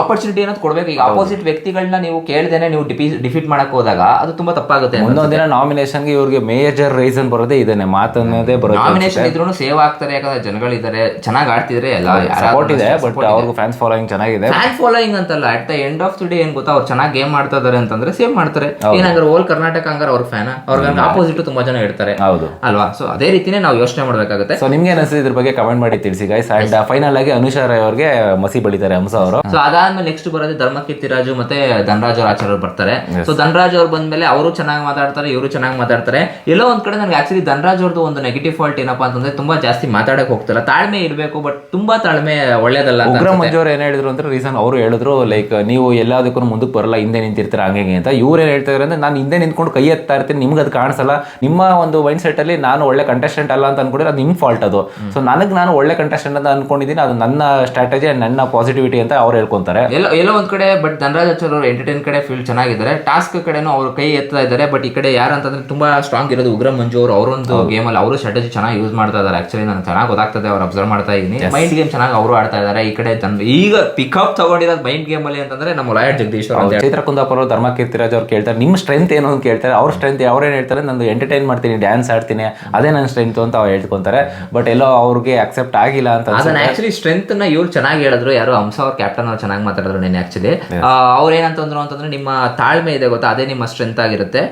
ಆಪರ್ಚುನಿಟಿ ಅನ್ನೋದು ಕೊಡ್ಬೇಕು. ಈಗ ಆಪೋಸಿಟ್ ವ್ಯಕ್ತಿಗಳನ್ನ ನೀವು ಕೇಳ್ದೇನೆ ನೀವು ಡಿಫೀಟ್ ಮಾಡಕ್ ಹೋದಾಗ ಅದು ತುಂಬಾ ತಪ್ಪಾಗುತ್ತೆ ಒಂದೊಂದ್ ದಿನ ನಾಮಿನೇಷನ್ಗೆ ಇವ್ರಿಗೆ ಮೇಜರ್ ರೀಸನ್ ಬರೋದೇ ಇದೇನೆ ಮಾತನ್ನೋದೇ ಬರೋದು ನಾಮಿನೇಷನ್ ಇದ್ರೂ ಸೇವ್ ಆಗ್ತಾರೆ. ಯಾಕಂದ್ರೆ ಜನಗಳಿದ್ದಾರೆ. ಚೆನ್ನಾಗಿ ಆಡ್ತಿದ್ರೆ ಎಲ್ಲ ಸಪೋರ್ಟ್ ಇದೆ. ಬಟ್ ಅವ್ರಿಗೂ ಫ್ಯಾನ್ಸ್ ಫಾಲೋಯಿಂಗ್ ಚೆನ್ನಾಗಿದೆ. ಫ್ಯಾನ್ ಫಾಲೋಯಿಂಗ್ ಅಂತಲ್ಲ at the end of the day ಏನ್ ಗೊತ್ತಾ? ಅವ್ರು ಚೆನ್ನಾಗಿ ಗೇಮ್ ಮಾಡ್ತಾ ಇದಾರೆ ಅಂತಂದ್ರೆ ಸೇವ್ ಮಾಡ್ತಾರೆ. ಏನಂದ್ರೆ ಓಲ್ ಕರ್ನಾಟಕ ಹಂಗಾರೆ ಅವ್ರ ಫ್ಯಾನ್ ಅವ್ರಿಗೆ ಆಪೋಸಿಟ್ ತುಂಬಾ ಜನ ಇರ್ತಾರೆ. ಹೌದು. ಅಲ್ವಾ? ಸೊ ಅದೇ ರೀತಿನೇ ನಾವು ಯೋಚನೆ ಮಾಡಬೇಕಾಗುತ್ತೆ. ಸೊ ನಿಮ್ಗೆ ಅನಿಸ್ತು ಇದ್ರ ಬಗ್ಗೆ ಕಮೆಂಟ್ ಮಾಡಿ ತಿಳಿಸಿ ಗೈಸ್ ಅಂಡ್ ಫೈನಲ್ ಆಗಿ ಅನುಷಾ ರಾಯ್ ಅವರಿಗೆ ಮಸಿ ಬಳಿತಾರೆ ಹಂಸ ಅವರು. ಸೊ ಅದಾದ್ಮೇಲೆ ನೆಕ್ಸ್ಟ್ ಬರೋದು ಧರ್ಮಕೀರ್ತಿರಾಜು ಮತ್ತೆ ಧನರಾಜ್ ಅವ್ರ ಆಚಾರ್ಯರು ಬರ್ತಾರೆ. ಸೊ ಧನರಾಜ್ ಅವ್ರು ಬಂದ್ಮೇಲೆ ಅವರು ಚೆನ್ನಾಗಿ ಮಾತಾಡ್ತಾರೆ ಇವರು ಚೆನ್ನಾಗಿ ಮಾತಾಡ್ತಾರೆ. ಎಲ್ಲೋ ಒಂದ್ ಕಡೆ ನನಗೆ ಆಕ್ಚುಲಿ ಧನರಾಜ್ ಅವ್ರದ್ದು ಒಂದು ನೆಗೆಟಿವ್ ಫಾಲ್ಟ್ ಏನಪ್ಪಾ ಅಂತಂದ್ರೆ ತುಂಬಾ ಜಾಸ್ತಿ ಮಾತಾಡಕ್ ಹೋಗ್ತಾರೆ ತಾಳ್ಮೆ ಇರಬೇಕು ಬಟ್ ತುಂಬಾ ತಾಳ್ಮೆ ಒಳ್ಳೇದಲ್ಲ ಉಗ್ರ ಅವ್ರು ಏನ್ ಹೇಳಿದ್ರು ಅಂದ್ರೆ ರೀಸನ್ ಅವರು ಹೇಳಿದ್ರು ಲೈಕ್ ನೀವು ಎಲ್ಲದಕ್ಕೂ ಮುಂದಕ್ಕೆ ಬರಲ್ಲ ಹಿಂದೆ ನಿಂತಿರ್ತಾರೆ ಹಂಗೆ ಹಿಂಗೆ ಅಂತ. ಇವ್ರು ಏನ್ ಹೇಳ್ತಾರೆ ಅಂದ್ರೆ ನಾನು ಹಿಂದೆ ನಿಂತ್ಕೊಂಡು ಕೈ ಎತ್ತಾ ಇರ್ತೀನಿ ನಿಮ್ಗೆ ಅದು ಕಾಣಿಸಲ್ಲ ನಿಮ್ಮ ಒಂದು ಮೈಂಡ್ ಸೆಟ್ ಅಲ್ಲಿ ನಾನು ಒಳ್ಳೆ ಕಂಟೆಸ್ಟೆಂಟ್ ಅಲ್ಲ ಅಂತ ಅನ್ಕೊಂಡ್ರೆ ಅದು ನಿಮ್ ಫಾಲ್ಟ್ ಅದು. ಸೊ ನನಗೆ ನಾನು ಒಳ್ಳೆ ಕಂಟೆಸ್ಟೆಂಟ್ ಅಂತ ಅನ್ಕೊಂಡಿದ್ದೀನಿ ಅದು ನನ್ನ ಸ್ಟ್ರಾಟಜಿ ನನ್ನ ಪಾಸಿಟಿವಿಟಿ ಅಂತ ಅವ್ರು ಹೇಳ್ಕೊಂತಾರೆ. ಎಲ್ಲೋ ಎಲ್ಲೋ ಒಂದ್ ಕಡೆ ಬಟ್ ಧನರಾಜ್ ಆಚಾರ್ಯ ಅವರು ಎಂಟರ್ಟೈನ್ ಕಡೆ ಫೀಲ್ಡ್ ಚೆನ್ನಾಗಿದ್ದಾರೆ. ಟಾಸ್ಕ್ ಕಡೆನೂ ಅವರು ಕೈ ಎತ್ತಾ ಇದ್ದಾರೆ ಬಟ್ ಈ ಕಡೆ ಯಾರು ಅಂತಂದ್ರೆ ತುಂಬಾ ಸ್ಟ್ರಾಂಗ್ ಇರೋದು ಉಗ್ರ ಮಂಜು ಅವರು. ಅವರೊಂದು ಗೇಮ್ ಅಲ್ಲಿ ಅವರು ಸ್ಟ್ರಾಟಜಿ ಚೆನ್ನಾಗಿ ಯೂಸ್ ಮಾಡ್ತಾ ಇದ್ದಾರೆ. ಆಕ್ಚುಲಿ ನನಗೆ ಚೆನ್ನಾಗಿ ಗೊತ್ತಾಗ್ತದೆ ಅವ್ರು ಅಬ್ಸರ್ವ್ ಮಾಡ್ತಾ ಇದ್ದೀನಿ ಮೈಂಡ್ ಗೇಮ್ ಚೆನ್ನಾಗಿ ಅವರು ಆಡ್ತಾ ಇದ್ದಾರೆ. ಈ ಕಡೆ ಈಗ ಪಿಕಪ್ ತಗೊಂಡಿರೋದು ಮೈಂಡ್ ಗೇಮ್ ಅಲ್ಲಿ ಅಂತಂದ್ರೆ ನಮ್ಮ ಲಾಯರ್ ಜಗದೀಶ್ ಅವರು. ಚೈತ್ರ ಕುಂದಾಪುರ ಧರ್ಮ ಕೀರ್ತಿರಾಜ್ ಅವ್ರು ಕೇಳ್ತಾರೆ. ನಿಮ್ಮ ಸ್ಟ್ರೆಂತ್ ಏನು ಅಂತ ಕೇಳ್ತಾರೆ. ಅವ್ರ ಸ್ಟ್ರೆಂತ್ ಅವ್ರೇನು ಹೇಳ್ತಾರೆ? ನಂದು ಎಂಟರ್ಟೈನ್ ಮಾಡ್ತೀನಿ ಡ್ಯಾನ್ಸ್ ಆಡ್ತೀನಿ ಅದೇ ನನ್ನ ಸ್ಟ್ರೆಂತ್ ಅಂತ ಅವ್ರು ಹೇಳ್ಕೊಂತಾರೆ. ಬಟ್ ಎಲ್ಲೋ ಅವ್ರಿಗೆ ಅಕ್ಸೆಪ್ಟ್ ಆಗಿಲ್ಲ ಅಂತ. ಅದನ್ನ ಆಕ್ಚುಲಿ ಸ್ಟ್ರೆಂತ್ನ ಇವ್ರು ಚೆನ್ನಾಗಿ ಹೇಳಿದ್ರು. ಯಾರು ಹಂಸ ಅವ್ರ ಕ್ಯಾಪ್ಟನ್ ಅವ್ರು ಚೆನ್ನಾಗಿ ಮಾತಾಡಿದ್ರು ನೆನೆ ಆಕ್ಚುಲಿ ಅವ್ರು ಏನಂತಂದ್ರು ಅಂತಂದ್ರೆ ನಿಮ್ಮ ತಾಳ್ಮೆ ಇದೆ ಗೊತ್ತಾ? ಅದೇ ನಿಮ್ಮ ಸ್ಟ್ರೆಂತ್ ಆಗಿರುತ್ತೆ.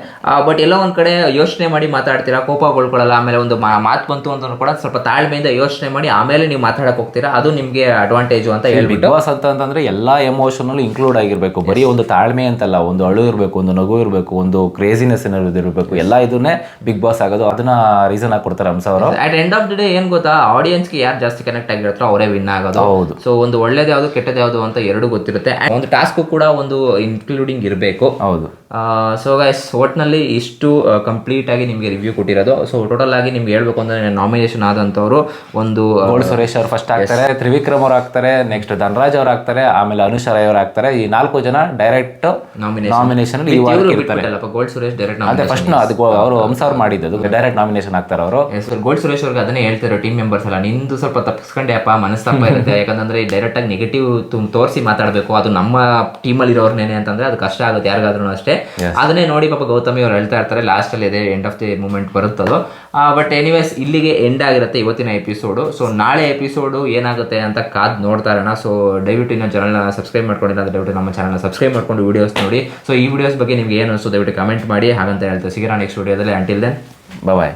ಬಟ್ ಎಲ್ಲೋ ಒಂದ್ ಕಡೆ ಯೋಚನೆ ಮಾಡಿ ಮಾತಾಡ್ತೀರಾ? ಕೋಪಗೊಳ್ಕೊಳ್ಳಲ್ಲ ಆಮೇಲೆ ಒಂದು ಮಾತು ಬಂತು ಅಂತ ಕೂಡ ಸ್ವಲ್ಪ ತಾಳ್ಮೆಯಿಂದ ಯೋಚನೆ ಮಾಡಿ ಆಮೇಲೆ ನೀವು ಮಾತಾಡಕ್ ಹೋಗ್ತೀರಾ? ಅದು ನಿಮ್ಗೆ ಅಡ್ವಾಂಟೇಜ್ ಅಂತ ಬಿಗ್ ಹೇಳ್ಬಿಟ್ಟು. ಬಾಸ್ ಅಂತ ಅಂತಂದ್ರೆ ಎಲ್ಲಾ ಎಮೋಷನಲ್ಲೂ ಇನ್ಕ್ಲೂಡ್ ಆಗಿರ್ಬೇಕು. ಬರೀ ಒಂದು ತಾಳ್ಮೆ ಅಂತಲ್ಲ ಒಂದು ಅಳು ಇರಬೇಕು ಒಂದು ನಗು ಇರಬೇಕು ಒಂದು ಕ್ರೇಜಿನೆಸ್ ಏನಾದ್ರು ಇರಬೇಕು. ಎಲ್ಲ ಇದನ್ನೇ ಬಿಗ್ ಬಾಸ್ ಆಗೋದು. ಅದನ್ನ ರೀಸನ್ ಆಗಿ ಕೊಡ್ತಾರೆ ಹಂಸ ಅವರು. At end of the day ಏನ್ ಗೊತ್ತಾ? ಆಡಿಯನ್ಸ್ಗೆ ಯಾರು ಜಾಸ್ತಿ ಕನೆಕ್ಟ್ ಆಗಿರ್ತಾರೋ ಅವರೇ ವಿನ್ ಆಗೋದು. ಹೌದು. ಸೊ ಒಂದು ಒಳ್ಳೇದು ಯಾವುದು ಕೆಟ್ಟದ್ದು ಯಾವುದು ಅಂತ ಎರಡು ಗೊತ್ತಿರುತ್ತೆ. ಒಂದು ಟಾಸ್ಕ್ ಕೂಡ ಒಂದು ಇನ್ಕ್ಲೂಡಿಂಗ್ ಇರಬೇಕು. ಹೌದು. ಸೊ ಗೈಸ್ ಒಟ್ನಲ್ಲಿ ಇಷ್ಟು ಕಂಪ್ಲೀಟ್ ಆಗಿ ನಿಮಗೆ ರಿವ್ಯೂ ಕೊಟ್ಟಿರೋದು. ಸೊ ಟೋಟಲ್ ಆಗಿ ನಿಮ್ಗೆ ಹೇಳ್ಬೇಕು ಅಂದ್ರೆ ನಾಮಿನೇಷನ್ ಆದಂಥವ್ರು ಒಂದು ಗೋಲ್ ಗೋಲ್ಡ್ ಸುರೇಶ್ ಅವ್ರು ಫಸ್ಟ್ ಆಗ್ತಾರೆ ತ್ರಿವಿಕ್ರಮ್ ಅವ್ರು ಆಗ್ತಾರೆ ನೆಕ್ಸ್ಟ್ ಧನರಾಜ್ ಅವ್ರು ಆಗ್ತಾರೆ ಆಮೇಲೆ ಅನುಷಾ ರೈ ಅವ್ರು ಆಗ್ತಾರೆ. ಈ ನಾಲ್ಕು ಜನ ಡೈರೆಕ್ಟ್. ನಾಮಿನೇಷನ್ ಈ ಗೋಲ್ಡ್ ಸುರೇಶ್ ಡೈರೆಕ್ಟ್ ಅದೇ ಫಸ್ಟ್ ಅದು ಅವರು ಹಂಸ ಅವ್ರು ಮಾಡಿದ್ದು ಡೈರೆಕ್ಟ್ ನಾಮಿನೇಷನ್ ಆಗ್ತಾರೆ ಅವರು. ಗೋಲ್ಡ್ ಸುರೇಶ್ ಅವ್ರಿಗೆ ಅದನ್ನೇ ಹೇಳ್ತಾರೆ ಟೀಮ್ ಮೆಂಬರ್ಸ್ ಎಲ್ಲ ನಿಂದು ಸ್ವಲ್ಪ ತಪ್ಪಿಸ್ಕೊಂಡೆ ಅಪ್ಪ ಮನಸ್ತಾಪ ಇರುತ್ತೆ. ಯಾಕಂದ್ರೆ ಡೈರೆಕ್ಟ್ ಆಗಿ ನೆಗೆಟಿವ್ ತೋರಿಸಿ ಮಾತಾಡಬೇಕು. ಅದು ನಮ್ಮ ಟೀಮಲ್ಲಿ ಇರೋರ್ನೇನೆ ಅಂತಂದ್ರೆ ಅದು ಕಷ್ಟ ಆಗುತ್ತೆ ಯಾರಿಗಾದ್ರೂ ಅಷ್ಟೇ. ಅದನ್ನೇ ನೋಡಿ ಪಾಪ ಗೌತಮಿ ಅವ್ರು ಹೇಳ್ತಾ ಇರ್ತಾರೆ ಲಾಸ್ಟ್ ಅಲ್ಲಿ ಇದೆ ಎಂಡ್ ಆಫ್ ದಿ ಮೂಮೆಂಟ್ ಬರುತ್ತದು. ಬಟ್ ಎನಿವೇಸ್ ಇಲ್ಲಿಗೆ ಎಂಡ್ ಆಗಿರುತ್ತೆ ಇವತ್ತಿನ ಎಪಿಸೋಡು ಸೊ ನಾಳೆ ಎಪಿಸೋಡು ಏನಾಗುತ್ತೆ ಅಂತ ಕಾದ್ ನೋಡ್ತಾ ಇರೋಣ ಸೊ ದಯವಿಟ್ಟು ಇನ್ನೊಂದು ಚಾನಲ್ನ ಸಬ್ಸ್ಕ್ರೈಬ್ ಮಾಡ್ಕೊಂಡಿಲ್ಲ ದಯವಿಟ್ಟು ನಮ್ಮ ಚಾನಲ್ನ ಸಬ್ಸ್ಕ್ರೈಬ್ ಮಾಡ್ಕೊಂಡು ವಿಡಿಯೋಸ್ ನೋಡಿ. ಸೊ ಈ ವಿಡಿಯೋಸ್ ಬಗ್ಗೆ ನಿಮ್ಗೆ ಏನು ಅನಿಸ್ತು ದಯವಿಟ್ಟು ಕಮೆಂಟ್ ಮಾಡಿ. ಹಾಗಂತ ಹೇಳ್ತಾರೆ ಸಿಗೋಣ ನೆಕ್ಸ್ಟ್ ವಿಡಿಯೋದಲ್ಲಿ ಅಂಟಿಲ್ ದೆನ್ ಬಾಯ್